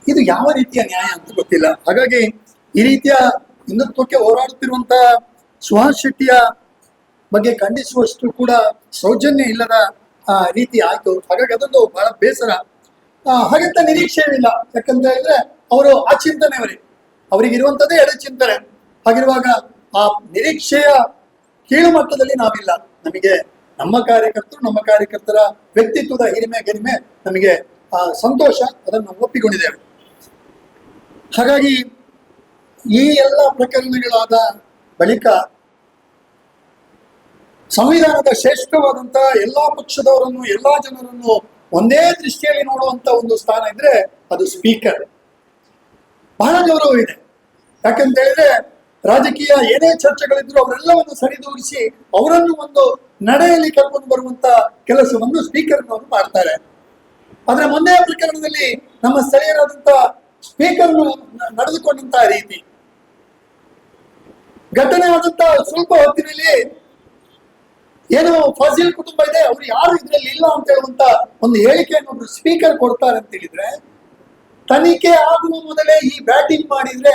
ಇದು ಯಾವ ರೀತಿಯ ನ್ಯಾಯ ಅಂತ ಗೊತ್ತಿಲ್ಲ. ಹಾಗಾಗಿ ಈ ರೀತಿಯ ಹಿಂದುತ್ವಕ್ಕೆ ಹೋರಾಡುತ್ತಿರುವಂತ ಸುಹಾಸ್ ಶೆಟ್ಟಿಯ ಬಗ್ಗೆ ಖಂಡಿಸುವಷ್ಟು ಕೂಡ ಸೌಜನ್ಯ ಇಲ್ಲದ ರೀತಿ ಆಯ್ತು. ಹಾಗಾಗಿ ಅದೊಂದು ಬಹಳ ಬೇಸರ. ಹಾಗಂತ ನಿರೀಕ್ಷೆ ಇಲ್ಲ ಯಾಕಂತ ಹೇಳಿದ್ರೆ ಅವರು ಆ ಚಿಂತನೆಯವರೇ ಅವರಿಗೆ ಇರುವಂತದ್ದೇ ಎಡೆ ಚಿಂತನೆ. ಹಾಗಿರುವಾಗ ಆ ನಿರೀಕ್ಷೆಯ ಕೀಳು ಮಟ್ಟದಲ್ಲಿ ನಾವಿಲ್ಲ. ನಮಗೆ ನಮ್ಮ ಕಾರ್ಯಕರ್ತರು, ನಮ್ಮ ಕಾರ್ಯಕರ್ತರ ವ್ಯಕ್ತಿತ್ವದ ಹಿರಿಮೆ, ಗರಿಮೆ ನಮಗೆ ಸಂತೋಷ ಅದನ್ನು ನಾವು ಒಪ್ಪಿಕೊಂಡಿದ್ದೇವೆ. ಹಾಗಾಗಿ ಈ ಎಲ್ಲ ಪ್ರಕರಣಗಳಾದ ಬಳಿಕ ಸಂವಿಧಾನದ ಶ್ರೇಷ್ಠವಾದಂತಹ ಎಲ್ಲಾ ಪಕ್ಷದವರನ್ನು, ಎಲ್ಲಾ ಜನರನ್ನು ಒಂದೇ ದೃಷ್ಟಿಯಲ್ಲಿ ನೋಡುವಂತ ಒಂದು ಸ್ಥಾನ ಇದ್ರೆ ಅದು ಸ್ಪೀಕರ್. ಬಹಳ ಗೌರವ ಇದೆ. ಯಾಕಂತ ಹೇಳಿದ್ರೆ ರಾಜಕೀಯ ಏನೇ ಚರ್ಚೆಗಳಿದ್ರು ಅವರೆಲ್ಲವನ್ನು ಸರಿದೂಗಿಸಿ ಅವರನ್ನು ಒಂದು ನಡೆಯಲ್ಲಿ ಕರ್ಕೊಂಡು ಬರುವಂತ ಕೆಲಸವನ್ನು ಸ್ಪೀಕರ್ನವರು ಮಾಡ್ತಾರೆ. ಆದ್ರೆ ಮೊನ್ನೆಯ ಪ್ರಕರಣದಲ್ಲಿ ನಮ್ಮ ಸ್ಥಳೀಯರಾದಂತ ಸ್ಪೀಕರ್ ನಡೆದುಕೊಂಡಂತಹ ರೀತಿ. ಘಟನೆ ಆದಂತ ಸ್ವಲ್ಪ ಹೊತ್ತಿನಲ್ಲಿ ಏನು ಫಾಸಿಲ್ ಕುಟುಂಬ ಇದೆ, ಅವ್ರು ಯಾರು ಇದ್ರಲ್ಲಿ ಇಲ್ಲ ಅಂತ ಹೇಳುವಂತ ಒಂದು ಹೇಳಿಕೆಯನ್ನು ಸ್ಪೀಕರ್ ಕೊಡ್ತಾರೆ ಅಂತ ಹೇಳಿದ್ರೆ, ತನಿಖೆ ಆಗುವ ಮೊದಲೇ ಈ ಬ್ಯಾಟಿಂಗ್ ಮಾಡಿದ್ರೆ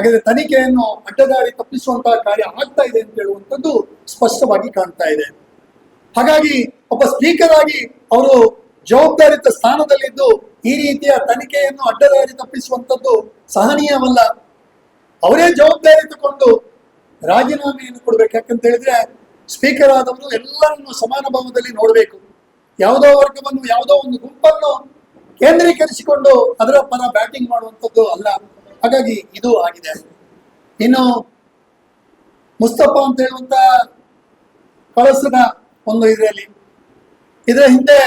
ಹಾಗಾದ್ರೆ ತನಿಖೆಯನ್ನು ಅಡ್ಡದಾರಿ ತಪ್ಪಿಸುವಂತಹ ಕಾರ್ಯ ಆಗ್ತಾ ಇದೆ ಅಂತ ಹೇಳುವಂಥದ್ದು ಸ್ಪಷ್ಟವಾಗಿ ಕಾಣ್ತಾ ಇದೆ. ಹಾಗಾಗಿ ಒಬ್ಬ ಸ್ಪೀಕರ್ ಆಗಿ ಅವರು ಜವಾಬ್ದಾರಿತ ಸ್ಥಾನದಲ್ಲಿದ್ದು ಈ ರೀತಿಯ ತನಿಖೆಯನ್ನು ಅಡ್ಡದಾರಿ ತಪ್ಪಿಸುವಂಥದ್ದು ಸಹನೀಯವಲ್ಲ. ಅವರೇ ಜವಾಬ್ದಾರಿ ತಗೊಂಡು ರಾಜೀನಾಮೆಯನ್ನು ಕೊಡ್ಬೇಕು. ಯಾಕಂತ ಹೇಳಿದ್ರೆ ಸ್ಪೀಕರ್ ಆದವರು ಎಲ್ಲರನ್ನು ಸಮಾನ ಭಾವದಲ್ಲಿ ನೋಡಬೇಕು. ಯಾವುದೋ ವರ್ಗವನ್ನು, ಯಾವುದೋ ಒಂದು ಗುಂಪನ್ನು ಕೇಂದ್ರೀಕರಿಸಿಕೊಂಡು ಅದರ ಪರ ಬ್ಯಾಟಿಂಗ್ ಮಾಡುವಂಥದ್ದು ಅಲ್ಲ. ಹಾಗಾಗಿ ಇದು ಆಗಿದೆ. ಇನ್ನು ಮುಸ್ತಫಾ ಅಂತ ಹೇಳುವಂತ ಕಳಸದ ಒಂದು ಇದರಲ್ಲಿ. ಇದರ ಹಿಂದೆ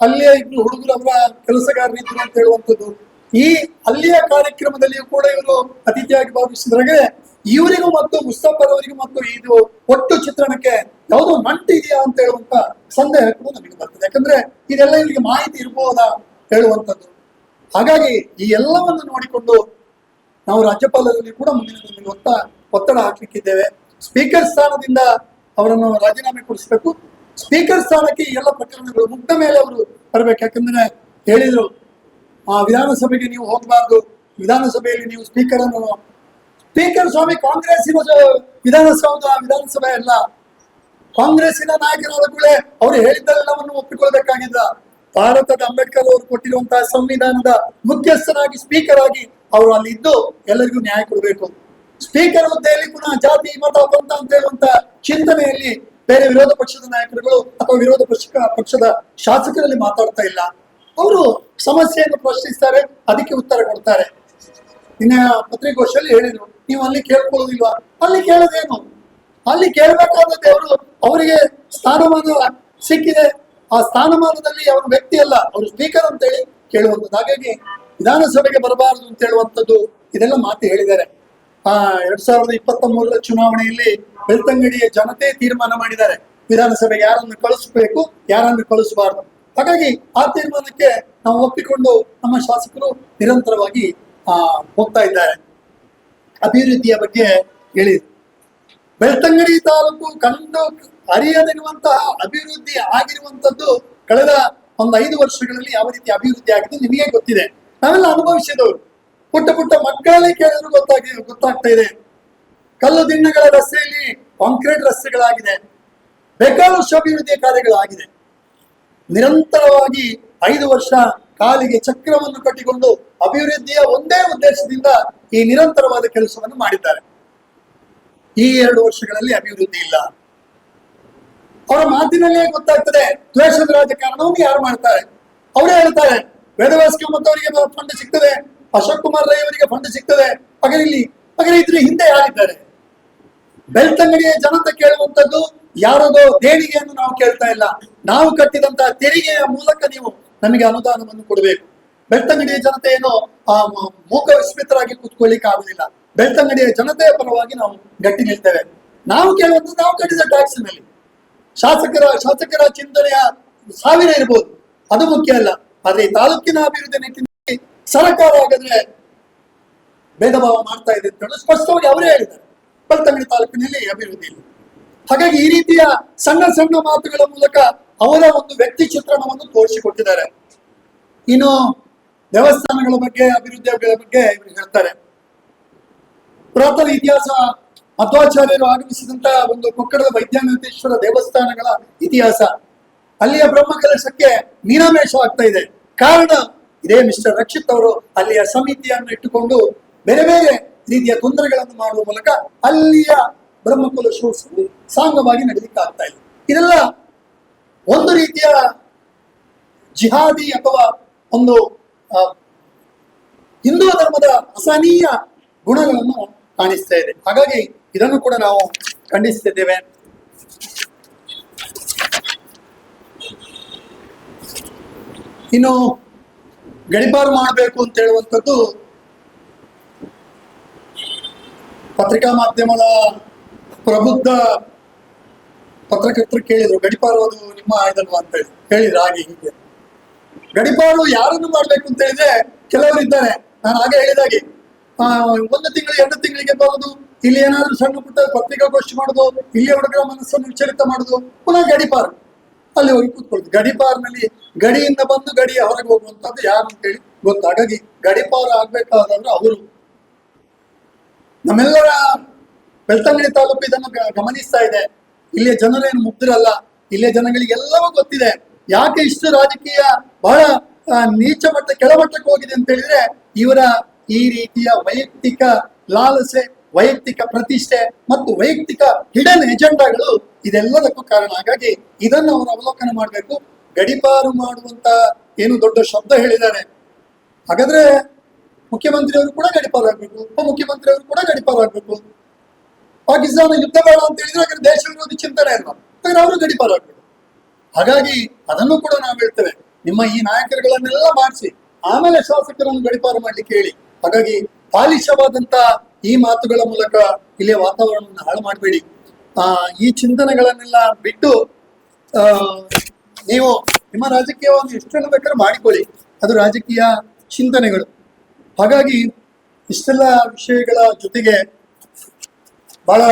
ಅಲ್ಲಿಯ ಇಬ್ರು ಹುಡುಗರು ಅವರ ಕೆಲಸಗಾರರಿದ್ರು ಅಂತ ಹೇಳುವಂಥದ್ದು. ಈ ಅಲ್ಲಿಯ ಕಾರ್ಯಕ್ರಮದಲ್ಲಿಯೂ ಕೂಡ ಇವರು ಅತಿಥಿಯಾಗಿ ಭಾಗವಹಿಸಿದ್ರಾಗೆ ಇವರಿಗೂ ಮತ್ತು ಮುಸ್ತಫರವರಿಗೂ ಮತ್ತು ಇದು ಒಟ್ಟು ಚಿತ್ರಣಕ್ಕೆ ಯಾವುದು ನಂಟು ಇದೆಯಾ ಅಂತ ಹೇಳುವಂತ ಸಂದೇಹ ಕೂಡ ನಮಗೆ ಬರ್ತದೆ. ಯಾಕಂದ್ರೆ ಇದೆಲ್ಲ ಇವರಿಗೆ ಮಾಹಿತಿ ಇರಬಹುದಾ ಹೇಳುವಂಥದ್ದು. ಹಾಗಾಗಿ ಈ ಎಲ್ಲವನ್ನು ನೋಡಿಕೊಂಡು ನಾವು ರಾಜ್ಯಪಾಲರಲ್ಲಿ ಕೂಡ ಮುಂದಿನ ದಿನದಲ್ಲಿ ಒತ್ತ ಒತ್ತಡ ಹಾಕ್ಲಿಕ್ಕಿದ್ದೇವೆ. ಸ್ಪೀಕರ್ ಸ್ಥಾನದಿಂದ ಅವರನ್ನು ರಾಜೀನಾಮೆ ಕೊಡಿಸಬೇಕು. ಸ್ಪೀಕರ್ ಸ್ಥಾನಕ್ಕೆ ಎಲ್ಲ ಪ್ರಕರಣಗಳು ಮುಗ್ದ ಮೇಲೆ ಅವರು ಬರಬೇಕು. ಯಾಕಂದ್ರೆ ಹೇಳಿದ್ರು, ಆ ವಿಧಾನಸಭೆಗೆ ನೀವು ಹೋಗಬಾರ್ದು. ವಿಧಾನಸಭೆಯಲ್ಲಿ ನೀವು ಸ್ಪೀಕರ್ ಅನ್ನು ಸ್ಪೀಕರ್ ಸ್ವಾಮಿ ಕಾಂಗ್ರೆಸ್ಸಿನ ವಿಧಾನಸೌಧ, ವಿಧಾನಸಭೆ ಅಲ್ಲ. ಕಾಂಗ್ರೆಸ್ಸಿನ ನಾಯಕರಾದ ಕೂಡಲೇ ಅವರು ಹೇಳಿದ್ದೆಲ್ಲವನ್ನು ಒಪ್ಪಿಕೊಳ್ಬೇಕಾಗಿದ್ದ ಭಾರತದ ಅಂಬೇಡ್ಕರ್ ಅವರು ಕೊಟ್ಟಿರುವಂತಹ ಸಂವಿಧಾನದ ಮುಖ್ಯಸ್ಥರಾಗಿ ಸ್ಪೀಕರ್ ಆಗಿ ಅವರು ಅಲ್ಲಿ ಇದ್ದು ಎಲ್ಲರಿಗೂ ನ್ಯಾಯ ಕೊಡಬೇಕು. ಸ್ಪೀಕರ್ ಹುದ್ದೆಯಲ್ಲಿ ಪುನಃ ಜಾತಿ, ಮತ, ಪಂಥ ಅಂತ ಹೇಳುವಂತ ಚಿಂತನೆಯಲ್ಲಿ ಬೇರೆ ವಿರೋಧ ಪಕ್ಷದ ನಾಯಕರುಗಳು ಅಥವಾ ವಿರೋಧ ಪಕ್ಷ, ಪಕ್ಷದ ಶಾಸಕರಲ್ಲಿ ಮಾತಾಡ್ತಾ ಇಲ್ಲ. ಅವರು ಸಮಸ್ಯೆಯನ್ನು ಪ್ರಶ್ನಿಸ್ತಾರೆ, ಅದಕ್ಕೆ ಉತ್ತರ ಕೊಡ್ತಾರೆ. ನಿನ್ನೆ ಪತ್ರಿಕೋಷ್ಠಿಯಲ್ಲಿ ಹೇಳಿದ್ರು, ನೀವು ಅಲ್ಲಿ ಕೇಳ್ಕೊಳ್ಳೋದಿಲ್ವಾ ಅಲ್ಲಿ ಕೇಳೋದೇನು? ಅಲ್ಲಿ ಕೇಳಬೇಕಾದದ್ದು ಅವರು ಅವರಿಗೆ ಸ್ಥಾನಮಾನ ಸಿಕ್ಕಿದೆ. ಆ ಸ್ಥಾನಮಾನದಲ್ಲಿ ಅವರು ವ್ಯಕ್ತಿ ಅಲ್ಲ, ಅವರು ಸ್ಪೀಕರ್ ಅಂತೇಳಿ ಕೇಳುವಂಥದ್ದು. ಹಾಗಾಗಿ ವಿಧಾನಸಭೆಗೆ ಬರಬಾರದು ಅಂತ ಹೇಳುವಂಥದ್ದು ಇದೆಲ್ಲ ಮಾತು ಹೇಳಿದ್ದಾರೆ. ಆ, ಎರಡ್ ಸಾವಿರದ ಇಪ್ಪತ್ತ ಮೂರರ ಚುನಾವಣೆಯಲ್ಲಿ ಬೆಳ್ತಂಗಡಿಯ ಜನತೆ ತೀರ್ಮಾನ ಮಾಡಿದ್ದಾರೆ. ವಿಧಾನಸಭೆಗೆ ಯಾರನ್ನು ಕಳಿಸ್ಬೇಕು, ಯಾರನ್ನು ಕಳಿಸಬಾರದು. ಹಾಗಾಗಿ ಆ ತೀರ್ಮಾನಕ್ಕೆ ನಾವು ಒಪ್ಪಿಕೊಂಡು ನಮ್ಮ ಶಾಸಕರು ನಿರಂತರವಾಗಿ, ಆ, ಹೋಗ್ತಾ ಇದ್ದಾರೆ. ಅಭಿವೃದ್ಧಿಯ ಬಗ್ಗೆ ಹೇಳಿ. ಬೆಳ್ತಂಗಡಿ ತಾಲೂಕು ಕಂಡು ಅರಿಯದಿರುವಂತಹ ಅಭಿವೃದ್ಧಿ ಆಗಿರುವಂತದ್ದು ಕಳೆದ ಒಂದು ಐದು ವರ್ಷಗಳಲ್ಲಿ ಯಾವ ರೀತಿ ಅಭಿವೃದ್ಧಿ ಆಗಿದೆ ನಿಮಗೆ ಗೊತ್ತಿದೆ. ನಾವೆಲ್ಲ ಅನುಭವಿಸಿದವರು. ಪುಟ್ಟ ಪುಟ್ಟ ಮಕ್ಕಳಲ್ಲೇ ಕೇಳಿದ್ರು ಗೊತ್ತಾಗಿ, ಗೊತ್ತಾಗ್ತಾ ಇದೆ. ಕಲ್ಲು ದಿಣ್ಣಗಳ ರಸ್ತೆಯಲ್ಲಿ ಕಾಂಕ್ರೀಟ್ ರಸ್ತೆಗಳಾಗಿದೆ. ಬೇಕಾದಷ್ಟು ಅಭಿವೃದ್ಧಿಯ ಕಾರ್ಯಗಳಾಗಿದೆ. ನಿರಂತರವಾಗಿ ಐದು ವರ್ಷ ಕಾಲಿಗೆ ಚಕ್ರವನ್ನು ಕಟ್ಟಿಕೊಂಡು ಅಭಿವೃದ್ಧಿಯ ಒಂದೇ ಉದ್ದೇಶದಿಂದ ಈ ನಿರಂತರವಾದ ಕೆಲಸವನ್ನು ಮಾಡಿದ್ದಾರೆ. ಈ ಎರಡು ವರ್ಷಗಳಲ್ಲಿ ಅಭಿವೃದ್ಧಿ ಇಲ್ಲ. ಅವರ ಮಾತಿನಲ್ಲೇ ಗೊತ್ತಾಗ್ತದೆ. ದ್ವೇಷದ ರಾಜಕಾರಣವನ್ನು ಯಾರು ಮಾಡ್ತಾರೆ? ಅವರೇ ಹೇಳ್ತಾರೆ. ವೇದವ್ಯಾಸ ಮತ್ತವರಿಗೆ ಫಂಡ್ ಸಿಗ್ತದೆ. ಅಶೋಕ್ ಕುಮಾರ್ ರೈ ಅವರಿಗೆ ಫಂಡ್ ಸಿಗ್ತದೆ. ಹಾಗೆ ಇಲ್ಲಿ ಹಾಗೆ ಇದ್ರ ಹಿಂದೆ ಯಾರಿದ್ದಾರೆ? ಬೆಳ್ತಂಗಡಿಯ ಜನತೆ ಕೇಳುವಂತದ್ದು ಯಾರದೋ ದೇಣಿಗೆಯನ್ನು ನಾವು ಕೇಳ್ತಾ ಇಲ್ಲ. ನಾವು ಕಟ್ಟಿದಂತಹ ತೆರಿಗೆಯ ಮೂಲಕ ನೀವು ನಮಗೆ ಅನುದಾನವನ್ನು ಕೊಡಬೇಕು. ಬೆಳ್ತಂಗಡಿಯ ಜನತೆ ಏನೋ, ಆ ಮೂಕ ವಿಸ್ಮಿತರಾಗಿ ಕೂತ್ಕೊಳ್ಳಿಕ್ಕೆ ಆಗುದಿಲ್ಲ. ಬೆಳ್ತಂಗಡಿಯ ಜನತೆಯ ಪರವಾಗಿ ನಾವು ಗಟ್ಟಿ ನಿಲ್ತೇವೆ. ನಾವು ಕೇಳುವಂತ ನಾವು ಕಟ್ಟಿದ ಟ್ಯಾಕ್ಸಿನಲ್ಲಿ ಶಾಸಕರ ಶಾಸಕರ ಚಿಂತನೆಯ ಸಾವಿರ ಇರ್ಬೋದು. ಅದು ಮುಖ್ಯ ಅಲ್ಲ. ಆದ್ರೆ ಈ ತಾಲೂಕಿನ ಅಭಿವೃದ್ಧಿ ನಿಟ್ಟಿನಲ್ಲಿ ಸರ್ಕಾರ ಹಾಗಾದ್ರೆ ಭೇದ ಭಾವ ಮಾಡ್ತಾ ಇದೆ ಅಂತ ಹೇಳಿ ಸ್ಪಷ್ಟವಾಗಿ ಅವರೇ ಹೇಳಿದ್ದಾರೆ. ಬಲ್ತಮಿಳು ತಾಲೂಕಿನಲ್ಲಿ ಅಭಿವೃದ್ಧಿ ಇಲ್ಲ. ಹಾಗಾಗಿ ಈ ರೀತಿಯ ಸಣ್ಣ ಸಣ್ಣ ಮಾತುಗಳ ಮೂಲಕ ಅವರ ಒಂದು ವ್ಯಕ್ತಿ ಚಿತ್ರಣವನ್ನು ತೋರಿಸಿಕೊಟ್ಟಿದ್ದಾರೆ. ಇನ್ನು ದೇವಸ್ಥಾನಗಳ ಬಗ್ಗೆ, ಅಭಿವೃದ್ಧಿಗಳ ಬಗ್ಗೆ ಇವರು ಹೇಳ್ತಾರೆ. ಪುರಾತನ ಇತಿಹಾಸ ಮಧ್ವಾಚಾರ್ಯರು ಆಗಮಿಸಿದಂತಹ ಒಂದು ಕೊಕ್ಕಡದ ವೈದ್ಯನಾಥೇಶ್ವರ ದೇವಸ್ಥಾನಗಳ ಇತಿಹಾಸ. ಅಲ್ಲಿಯ ಬ್ರಹ್ಮ ಕಲಶಕ್ಕೆ ಮೀನಾಮೇಷ ಆಗ್ತಾ ಇದೆ. ಕಾರಣ ಇದೇ ಮಿಸ್ಟರ್ ರಕ್ಷಿತ್ ಅವರು ಅಲ್ಲಿಯ ಸಮಿತಿಯನ್ನು ಇಟ್ಟುಕೊಂಡು ಬೇರೆ ಬೇರೆ ರೀತಿಯ ತೊಂದರೆಗಳನ್ನು ಮಾಡುವ ಮೂಲಕ ಅಲ್ಲಿಯ ಬ್ರಹ್ಮಕುಲ ಶೂಸ್ ಸಾಂಗವಾಗಿ ನಡೀಲಿಕ್ಕೆ ಆಗ್ತಾ ಇದೆ. ಇದೆಲ್ಲ ಒಂದು ರೀತಿಯ ಜಿಹಾದಿ ಅಥವಾ ಒಂದು ಹಿಂದೂ ಧರ್ಮದ ಅಸಹನೀಯ ಗುಣಗಳನ್ನು ಕಾಣಿಸ್ತಾ ಇದೆ. ಹಾಗಾಗಿ ಇದನ್ನು ಕೂಡ ನಾವು ಖಂಡಿಸ್ತಿದ್ದೇವೆ ಇನ್ನು ಗಡಿಪಾರು ಮಾಡಬೇಕು ಅಂತ ಹೇಳುವಂಥದ್ದು ಪತ್ರಿಕಾ ಮಾಧ್ಯಮದ ಪ್ರಬುದ್ಧ ಪತ್ರಕರ್ತರು ಕೇಳಿದ್ರು. ಗಡಿಪಾರು ಅದು ನಿಮ್ಮ ಇದಲ್ವಾ ಅಂತ ಹೇಳಿ. ಹೇಳಿದ್ರು ಹಾಗೆ ಹೀಗೆ. ಗಡಿಪಾರು ಯಾರನ್ನು ಮಾಡ್ಬೇಕು ಅಂತ ಹೇಳಿದ್ರೆ ಕೆಲವರು ಇದ್ದಾರೆ. ನಾನು ಹಾಗೆ ಹೇಳಿದಾಗೆ ಒಂದು ತಿಂಗಳು ಎರಡು ತಿಂಗಳಿಗೆ ಬರೋದು, ಇಲ್ಲಿ ಏನಾದ್ರು ಸಣ್ಣ ಪುಟ್ಟ ಪತ್ರಿಕಾಗೋಷ್ಠಿ ಮಾಡೋದು, ಇಲ್ಲಿ ಹುಡುಗರ ಮನಸ್ಸನ್ನು ವಿಚಲಿತ ಮಾಡೋದು, ಪುನಃ ಗಡಿಪಾರು. ಅಲ್ಲಿ ಹೋಗಿ ಕೂತ್ಕೊಳ್ತು ಗಡಿಪಾರ್ನಲ್ಲಿ ಗಡಿಯಿಂದ ಬಂದು ಗಡಿಯ ಹೊರಗೆ ಹೋಗುವಂತದ್ದು ಯಾರು ಅಂತ ಹೇಳಿ ಗೊತ್ತು? ಹಾಗಾಗಿ ಗಡಿಪಾರ ಆಗ್ಬೇಕಾದ್ರೆ ಅವರು ನಮ್ಮೆಲ್ಲರ ಬೆಳ್ತಂಗಡಿ ತಾಲೂಕು ಇದನ್ನು ಗಮನಿಸ್ತಾ ಇದೆ. ಇಲ್ಲಿಯ ಜನರೇನು ಮುಗ್ದಿರಲ್ಲ. ಇಲ್ಲಿಯ ಜನಗಳಿಗೆಲ್ಲವೂ ಗೊತ್ತಿದೆ. ಯಾಕೆ ಇಷ್ಟು ರಾಜಕೀಯ ಬಹಳ ನೀಚ ಮಟ್ಟ ಕೆಳಮಟ್ಟಕ್ಕೆ ಹೋಗಿದೆ ಅಂತ ಹೇಳಿದ್ರೆ ಇವರ ಈ ರೀತಿಯ ವೈಯಕ್ತಿಕ ಲಾಲಸೆ, ವೈಯಕ್ತಿಕ ಪ್ರತಿಷ್ಠೆ ಮತ್ತು ವೈಯಕ್ತಿಕ ಹಿಡನ್ ಎಜೆಂಡಾಗಳು ಇದೆಲ್ಲದಕ್ಕೂ ಕಾರಣ. ಹಾಗಾಗಿ ಇದನ್ನು ಅವರು ಅವಲೋಕನ ಮಾಡಬೇಕು. ಗಡಿಪಾರು ಮಾಡುವಂತ ಏನು ದೊಡ್ಡ ಶಬ್ದ ಹೇಳಿದ್ದಾರೆ. ಹಾಗಾದ್ರೆ ಮುಖ್ಯಮಂತ್ರಿಯವರು ಕೂಡ ಗಡಿಪಾರು ಆಗ್ಬೇಕು ಉಪಮುಖ್ಯಮಂತ್ರಿ ಅವರು ಕೂಡ ಗಡಿಪಾರು ಆಗ್ಬೇಕು ಪಾಕಿಸ್ತಾನ ಯುದ್ಧ ಬೇಡ ಅಂತ ಹೇಳಿದ್ರೆ ಹಾಗಾದ್ರೆ ದೇಶ ವಿರೋಧಿ ಚಿಂತನೆ ಅಲ್ವಾ? ಹಾಗಾದ್ರೆ ಅವರು ಗಡಿಪಾರು ಆಗ್ಬೇಕು ಹಾಗಾಗಿ ಅದನ್ನು ಕೂಡ ನಾವು ಹೇಳ್ತೇವೆ. ನಿಮ್ಮ ಈ ನಾಯಕರುಗಳನ್ನೆಲ್ಲ ಮಾಡಿಸಿ. ಆಮೇಲೆ ಶಾಸಕರನ್ನು ಗಡಿಪಾರು ಮಾಡ್ಲಿಕ್ಕೆ ಹೇಳಿ. ಹಾಗಾಗಿ ಬಾಲಿಶವಾದಂತ ಈ ಮಾತುಗಳ ಮೂಲಕ ಇಲ್ಲಿಯ ವಾತಾವರಣವನ್ನು ಹಾಳು ಮಾಡಬೇಡಿ. ಈ ಚಿಂತನೆಗಳನ್ನೆಲ್ಲ ಬಿಟ್ಟು, ಆ, ನೀವು ನಿಮ್ಮ ರಾಜಕೀಯವನ್ನು ಎಷ್ಟೆಲ್ಲ ಬೇಕಾದ್ರೆ ಮಾಡಿಕೊಳ್ಳಿ. ಅದು ರಾಜಕೀಯ ಚಿಂತನೆಗಳು. ಹಾಗಾಗಿ ಇಷ್ಟೆಲ್ಲ ವಿಷಯಗಳ ಜೊತೆಗೆ ಬಹಳ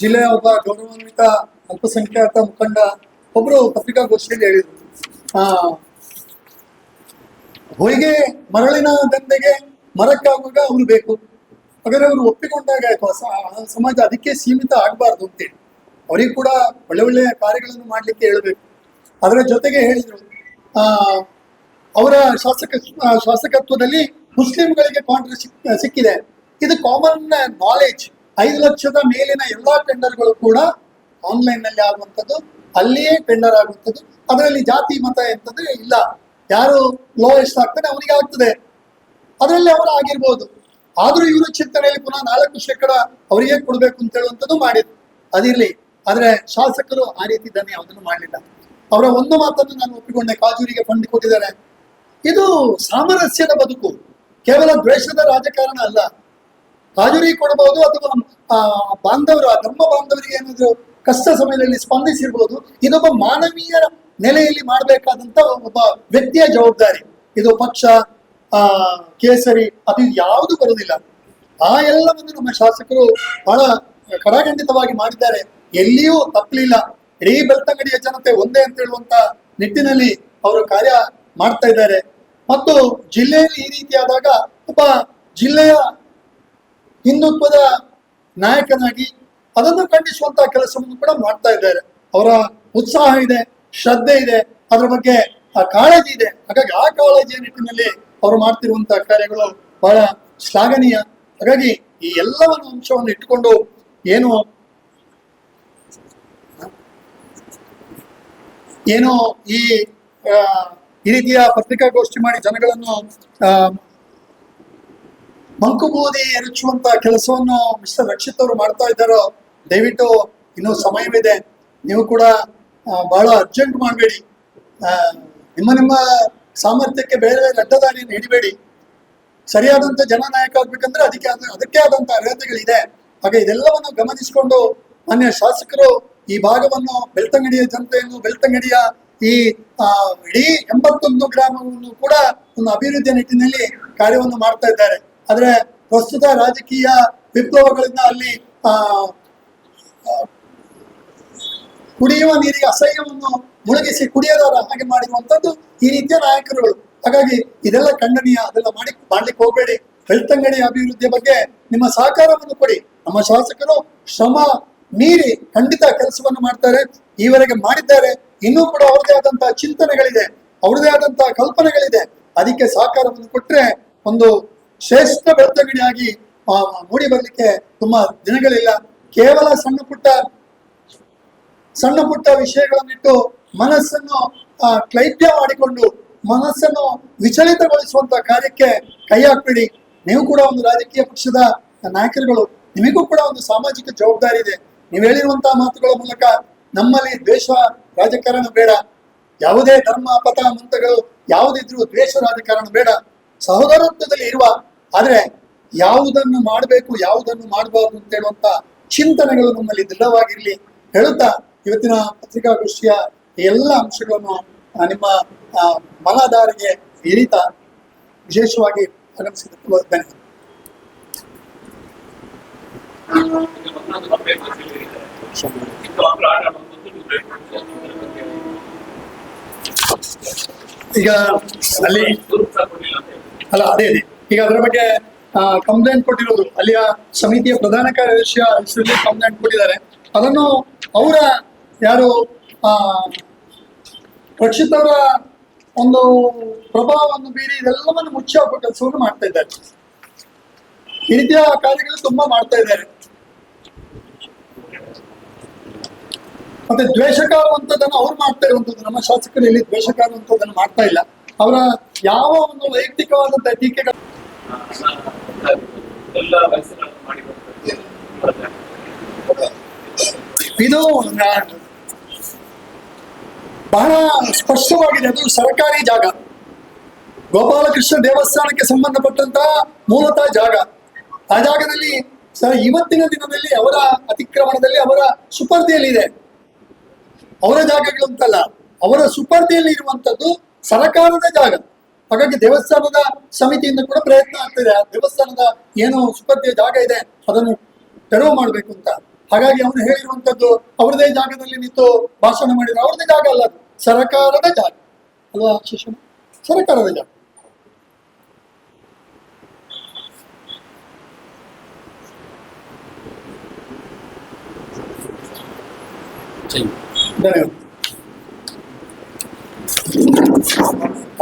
ಜಿಲ್ಲೆಯ ಒಬ್ಬ ಗೌರವಾನ್ವಿತ ಅಲ್ಪಸಂಖ್ಯಾತ ಮುಖಂಡ ಒಬ್ರು ಪತ್ರಿಕಾಗೋಷ್ಠಿಯಲ್ಲಿ ಹೇಳಿದ್ರು. ಆ ಹೊಯ್ಗೆ ಮರಳಿನ ದಂಧೆಗೆ ಮರಕ್ಕಾಗುವಾಗ ಅವರು ಬೇಕು. ಹಾಗಾದ್ರೆ ಅವರು ಒಪ್ಪಿಕೊಂಡಾಗ ಆ ಸಮಾಜ ಅದಕ್ಕೆ ಸೀಮಿತ ಆಗಬಾರ್ದು ಅಂತೇಳಿ ಅವರಿಗೆ ಕೂಡ ಒಳ್ಳೆ ಒಳ್ಳೆ ಕಾರ್ಯಗಳನ್ನು ಮಾಡ್ಲಿಕ್ಕೆ ಹೇಳಬೇಕು. ಅದರ ಜೊತೆಗೆ ಹೇಳಿದ್ರು, ಆ, ಅವರ ಶಾಸಕ ಶಾಸಕತ್ವದಲ್ಲಿ ಮುಸ್ಲಿಂಗಳಿಗೆ ಕಾಂಟ್ರಾಕ್ಟ್ ಸಿಕ್, ಸಿಕ್ಕಿದೆ. ಇದು ಕಾಮನ್ ನಾಲೆಜ್ ಐದು ಲಕ್ಷದ ಮೇಲಿನ ಎಲ್ಲಾ ಟೆಂಡರ್ಗಳು ಕೂಡ ಆನ್ಲೈನ್ನಲ್ಲಿ ಆಗುವಂಥದ್ದು, ಅಲ್ಲಿಯೇ ಟೆಂಡರ್ ಆಗುವಂಥದ್ದು, ಅದರಲ್ಲಿ ಜಾತಿ, ಮತ ಎಂತಂದ್ರೆ ಇಲ್ಲ. ಯಾರು ಲೋಯೆಸ್ಟ್ ಆಗ್ತಾನೆ ಅವನಿಗೆ ಆಗ್ತದೆ. ಅದರಲ್ಲಿ ಅವರು ಆಗಿರ್ಬೋದು. ಆದ್ರೂ ಇವರು ಚಿಂತನೆಯಲ್ಲಿ ಪುನಃ ನಾಲ್ಕು ಶೇಕಡ ಅವರಿಗೆ ಕೊಡ್ಬೇಕು ಅಂತ ಹೇಳುವಂಥದ್ದು ಮಾಡಿದ್ರು. ಅದಿರ್ಲಿ, ಆದ್ರೆ ಶಾಸಕರು ಆ ರೀತಿ ದನಿ ಯಾವುದನ್ನು ಮಾಡಲಿಲ್ಲ. ಅವರ ಒಂದು ಮಾತನ್ನು ನಾನು ಒಪ್ಪಿಕೊಂಡೆ, ಕಾಜೂರಿಗೆ ಫಂಡ್ ಕೊಟ್ಟಿದ್ದಾರೆ. ಇದು ಸಾಮರಸ್ಯದ ಬದುಕು. ಕೇವಲ ದ್ವೇಷದ ರಾಜಕಾರಣ ಅಲ್ಲ. ಕಾಜೂರಿ ಕೊಡಬಹುದು ಅಥವಾ ಬಾಂಧವರು, ಧರ್ಮ ಬಾಂಧವರಿಗೆ ಏನಾದ್ರು ಕಷ್ಟ ಸಮಯದಲ್ಲಿ ಸ್ಪಂದಿಸಿರ್ಬೋದು, ಇದೊಬ್ಬ ಮಾನವೀಯ ನೆಲೆಯಲ್ಲಿ ಮಾಡಬೇಕಾದಂತ ಒಬ್ಬ ವ್ಯಕ್ತಿಯ ಜವಾಬ್ದಾರಿ. ಇದು ಪಕ್ಷ ಆ, ಕೇಸರಿ ಅದು ಯಾವುದು ಬರುವುದಿಲ್ಲ. ಆ ಎಲ್ಲವನ್ನು ನಮ್ಮ ಶಾಸಕರು ಬಹಳ ಕಡಾಖಂಡಿತವಾಗಿ ಮಾಡಿದ್ದಾರೆ. ಎಲ್ಲಿಯೂ ತಪ್ಪಲಿಲ್ಲ. ಇಡೀ ಬೆಳ್ತಂಗಡಿಯ ಜನತೆ ಒಂದೇ ಅಂತ ಹೇಳುವಂತ ನಿಟ್ಟಿನಲ್ಲಿ ಅವರು ಕಾರ್ಯ ಮಾಡ್ತಾ ಇದ್ದಾರೆ. ಮತ್ತು ಜಿಲ್ಲೆಯಲ್ಲಿ ಈ ರೀತಿಯಾದಾಗ ಒಬ್ಬ ಜಿಲ್ಲೆಯ ಹಿಂದುತ್ವದ ನಾಯಕನಾಗಿ ಅದನ್ನು ಖಂಡಿಸುವಂತಹ ಕೆಲಸವನ್ನು ಕೂಡ ಮಾಡ್ತಾ ಇದ್ದಾರೆ. ಅವರ ಉತ್ಸಾಹ ಇದೆ, ಶ್ರದ್ಧೆ ಇದೆ, ಅದರ ಬಗ್ಗೆ ಆ ಕಾಳಜಿ ಇದೆ. ಹಾಗಾಗಿ ಆ ಕಾಳಜಿಯ ನಿಟ್ಟಿನಲ್ಲಿ ಅವರು ಮಾಡ್ತಿರುವಂತಹ ಕಾರ್ಯಗಳು ಬಹಳ ಶ್ಲಾಘನೀಯ. ಹಾಗಾಗಿ ಈ ಎಲ್ಲವನ್ನು ಅಂಶವನ್ನು ಇಟ್ಟುಕೊಂಡು ಏನು ಏನು ಈ ಈ ರೀತಿಯ ಪತ್ರಿಕಾಗೋಷ್ಠಿ ಮಾಡಿ ಜನಗಳನ್ನು ಮಂಕು ಬೂದಿ ಎರಚುವಂತ ಕೆಲಸವನ್ನು ಮಿಸ್ಟರ್ ರಕ್ಷಿತ್ ಅವರು ಮಾಡ್ತಾ ಇದ್ದಾರೋ, ದಯವಿಟ್ಟು ಇನ್ನೂ ಸಮಯವಿದೆ. ನೀವು ಕೂಡ ಬಹಳ ಅರ್ಜೆಂಟ್ ಮಾಡಬೇಡಿ. ನಿಮ್ಮ ನಿಮ್ಮ ಸಾಮರ್ಥ್ಯಕ್ಕೆ ಬೇರೆ ಬೇರೆ ಅಡ್ಡದಾರಿಯನ್ನು ಹಿಡಿಬೇಡಿ. ಸರಿಯಾದಂತ ಜನನಾಯಕ ಆಗ್ಬೇಕಂದ್ರೆ ಅದಕ್ಕೆ ಅದಕ್ಕೆ ಆದಂತ ಅರ್ಹತೆಗಳಿದೆ. ಹಾಗೆ ಇದೆಲ್ಲವನ್ನು ಗಮನಿಸಿಕೊಂಡು ಮಾನ್ಯ ಶಾಸಕರು ಈ ಭಾಗವನ್ನು ಬೆಳ್ತಂಗಡಿಯ ಜನತೆಯನ್ನು ಬೆಳ್ತಂಗಡಿಯ ಈ ಆ, ಇಡೀ ಎಂಬತ್ತೊಂದು ಗ್ರಾಮವನ್ನು ಕೂಡ ಒಂದು ಅಭಿವೃದ್ಧಿಯ ನಿಟ್ಟಿನಲ್ಲಿ ಕಾರ್ಯವನ್ನು ಮಾಡ್ತಾ ಇದ್ದಾರೆ. ಆದ್ರೆ ಪ್ರಸ್ತುತ ರಾಜಕೀಯ ವಿಪ್ಲವಗಳಿಂದ ಅಲ್ಲಿ ಆ ಕುಡಿಯುವ ನೀರಿಗೆ ಅಸಹ್ಯವನ್ನು ಮುಳುಗಿಸಿ ಕುಡಿಯದಾರ ಹಾಗೆ ಮಾಡಿರುವಂತದ್ದು ಈ ರೀತಿಯ ನಾಯಕರುಗಳು. ಹಾಗಾಗಿ ಇದೆಲ್ಲ ಖಂಡನೀಯ, ಅದೆಲ್ಲ ಮಾಡಿ, ಮಾಡ್ಲಿಕ್ಕೆ ಹೋಗಬೇಡಿ. ಬೆಳ್ತಂಗಡಿ ಅಭಿವೃದ್ಧಿಯ ಬಗ್ಗೆ ನಿಮ್ಮ ಸಹಕಾರವನ್ನು ಕೊಡಿ. ನಮ್ಮ ಶಾಸಕರು ಶ್ರಮ ಮೀರಿ ಖಂಡಿತ ಕೆಲಸವನ್ನು ಮಾಡ್ತಾರೆ, ಈವರೆಗೆ ಮಾಡಿದ್ದಾರೆ. ಇನ್ನೂ ಕೂಡ ಅವ್ರದೇ ಆದಂತಹ ಚಿಂತನೆಗಳಿದೆ ಅವ್ರದೇ ಆದಂತಹ ಕಲ್ಪನೆಗಳಿದೆ. ಅದಕ್ಕೆ ಸಹಕಾರವನ್ನು ಕೊಟ್ರೆ ಒಂದು ಶ್ರೇಷ್ಠ ಬೆಳ್ತಂಗಡಿಯಾಗಿ ಮೂಡಿ ಬರ್ಲಿಕ್ಕೆ ತುಂಬಾ ದಿನಗಳಿಲ್ಲ. ಕೇವಲ ಸಣ್ಣ ಪುಟ್ಟ ಸಣ್ಣ ಪುಟ್ಟ ವಿಷಯಗಳನ್ನಿಟ್ಟು ಮನಸ್ಸನ್ನು ಆ, ಕ್ಲೈಬ್ಯ ಮಾಡಿಕೊಂಡು ಮನಸ್ಸನ್ನು ವಿಚಲಿತಗೊಳಿಸುವಂತ ಕಾರ್ಯಕ್ಕೆ ಕೈ ಹಾಕ್ಬೇಡಿ. ನೀವು ಕೂಡ ಒಂದು ರಾಜಕೀಯ ಪಕ್ಷದ ನಾಯಕರುಗಳು ನಿಮಗೂ ಕೂಡ ಒಂದು ಸಾಮಾಜಿಕ ಜವಾಬ್ದಾರಿ ಇದೆ. ನೀವು ಹೇಳಿರುವಂತಹ ಮಾತುಗಳ ಮೂಲಕ ನಮ್ಮಲ್ಲಿ ದ್ವೇಷ ರಾಜಕಾರಣ ಬೇಡ. ಯಾವುದೇ ಧರ್ಮ ಪಥ ಮಂತಗಳು ಯಾವುದಿದ್ರು ದ್ವೇಷ ರಾಜಕಾರಣ ಬೇಡ. ಸಹೋದರತ್ವದಲ್ಲಿ ಇರುವ ಆದ್ರೆ ಯಾವುದನ್ನು ಮಾಡಬೇಕು ಯಾವುದನ್ನು ಮಾಡಬಾರ್ದು ಅಂತ ಹೇಳುವಂತ ಚಿಂತನೆಗಳು ನಮ್ಮಲ್ಲಿ ದೃಢವಾಗಿರ್ಲಿ. ಹೇಳುತ್ತಾ ಇವತ್ತಿನ ಪತ್ರಿಕಾಗೋಷ್ಠಿಯ ಎಲ್ಲ ಅಂಶಗಳನ್ನು ನಿಮ್ಮ ಆ, ಮನದಾರಿಗೆ ಇರಿತಾ ವಿಶೇಷವಾಗಿ ಧನ್ಯವಾದ ಈಗ ಅಲ್ಲಿ ಅಲ್ಲ ಅದೇ ಅದೇ. ಈಗ ಅದರ ಬಗ್ಗೆ ಕಂಪ್ಲೇಂಟ್ ಕೊಟ್ಟಿರೋದು. ಅಲ್ಲಿಯ ಸಮಿತಿಯ ಪ್ರಧಾನ ಕಾರ್ಯದರ್ಶಿಯ ಹೆಸರಲ್ಲಿ ಕಂಪ್ಲೇಂಟ್ ಕೊಟ್ಟಿದ್ದಾರೆ. ಅದನ್ನು ಅವರ ಯಾರು ಆ ರಕ್ಷಿತ್ ಅವರ ಒಂದು ಪ್ರಭಾವವನ್ನು ಬೀರಿ ಇದೆಲ್ಲವನ್ನು ಮುಚ್ಚಿ ಹಾಕುವ ಕೆಲಸವನ್ನು ಮಾಡ್ತಾ ಇದ್ದಾರೆ. ಈ ರೀತಿಯ ಕಾರ್ಯಗಳು ತುಂಬಾ ಮಾಡ್ತಾ ಇದ್ದಾರೆ. ಮತ್ತೆ ದ್ವೇಷಕಾರುವಂತದನ್ನು ಅವ್ರು ಮಾಡ್ತಾ ಇರುವಂತದ್ದು ನಮ್ಮ ಶಾಸಕರು ಇಲ್ಲಿ ದ್ವೇಷಕಾರುವಂತದನ್ನು ಮಾಡ್ತಾ ಇಲ್ಲ. ಅವರ ಯಾವ ಒಂದು ವೈಯಕ್ತಿಕವಾದಂತಹ ಟೀಕೆಗಳು ಇದು ಬಹಳ ಸ್ಪಷ್ಟವಾಗಿದೆ. ಅದು ಸರ್ಕಾರಿ ಜಾಗ. ಗೋಪಾಲಕೃಷ್ಣ ದೇವಸ್ಥಾನಕ್ಕೆ ಸಂಬಂಧಪಟ್ಟಂತಹ ಮೂಲತಃ ಜಾಗ. ಆ ಜಾಗದಲ್ಲಿ ಸರ್, ಇವತ್ತಿನ ದಿನದಲ್ಲಿ ಅವರ ಅತಿಕ್ರಮಣದಲ್ಲಿ ಅವರ ಸುಪರ್ದಿಯಲ್ಲಿ ಇದೆ ಅವರ ಜಾಗಗಳು ಅಂತಲ್ಲ, ಅವರ ಸುಪರ್ದಿಯಲ್ಲಿ ಇರುವಂತದ್ದು ಸರಕಾರದ ಜಾಗ. ಹಾಗಾಗಿ ದೇವಸ್ಥಾನದ ಸಮಿತಿಯಿಂದ ಕೂಡ ಪ್ರಯತ್ನ ಆಗ್ತಿದೆ. ಆ ದೇವಸ್ಥಾನದ ಏನು ಸುಪರ್ದಿಯ ಜಾಗ ಇದೆ, ಅದನ್ನು ತೆರವು ಮಾಡಬೇಕು ಅಂತ. ಹಾಗಾಗಿ ಅವನು ಹೇಳಿರುವಂತದ್ದು, ಅವರದೇ ಜಾಗದಲ್ಲಿ ನಿಂತು ಭಾಷಣ ಮಾಡಿದ್ರು ಅವ್ರದೇ ಜಾಗ ಅಲ್ಲ ಅದು. ಸರಕಾರದ ಜಾಗ ಅಲ್ವಾ ಶಿಕ್ಷಣ ಸರಕಾರದ ಜಾಗ ಧನ್ಯವಾದ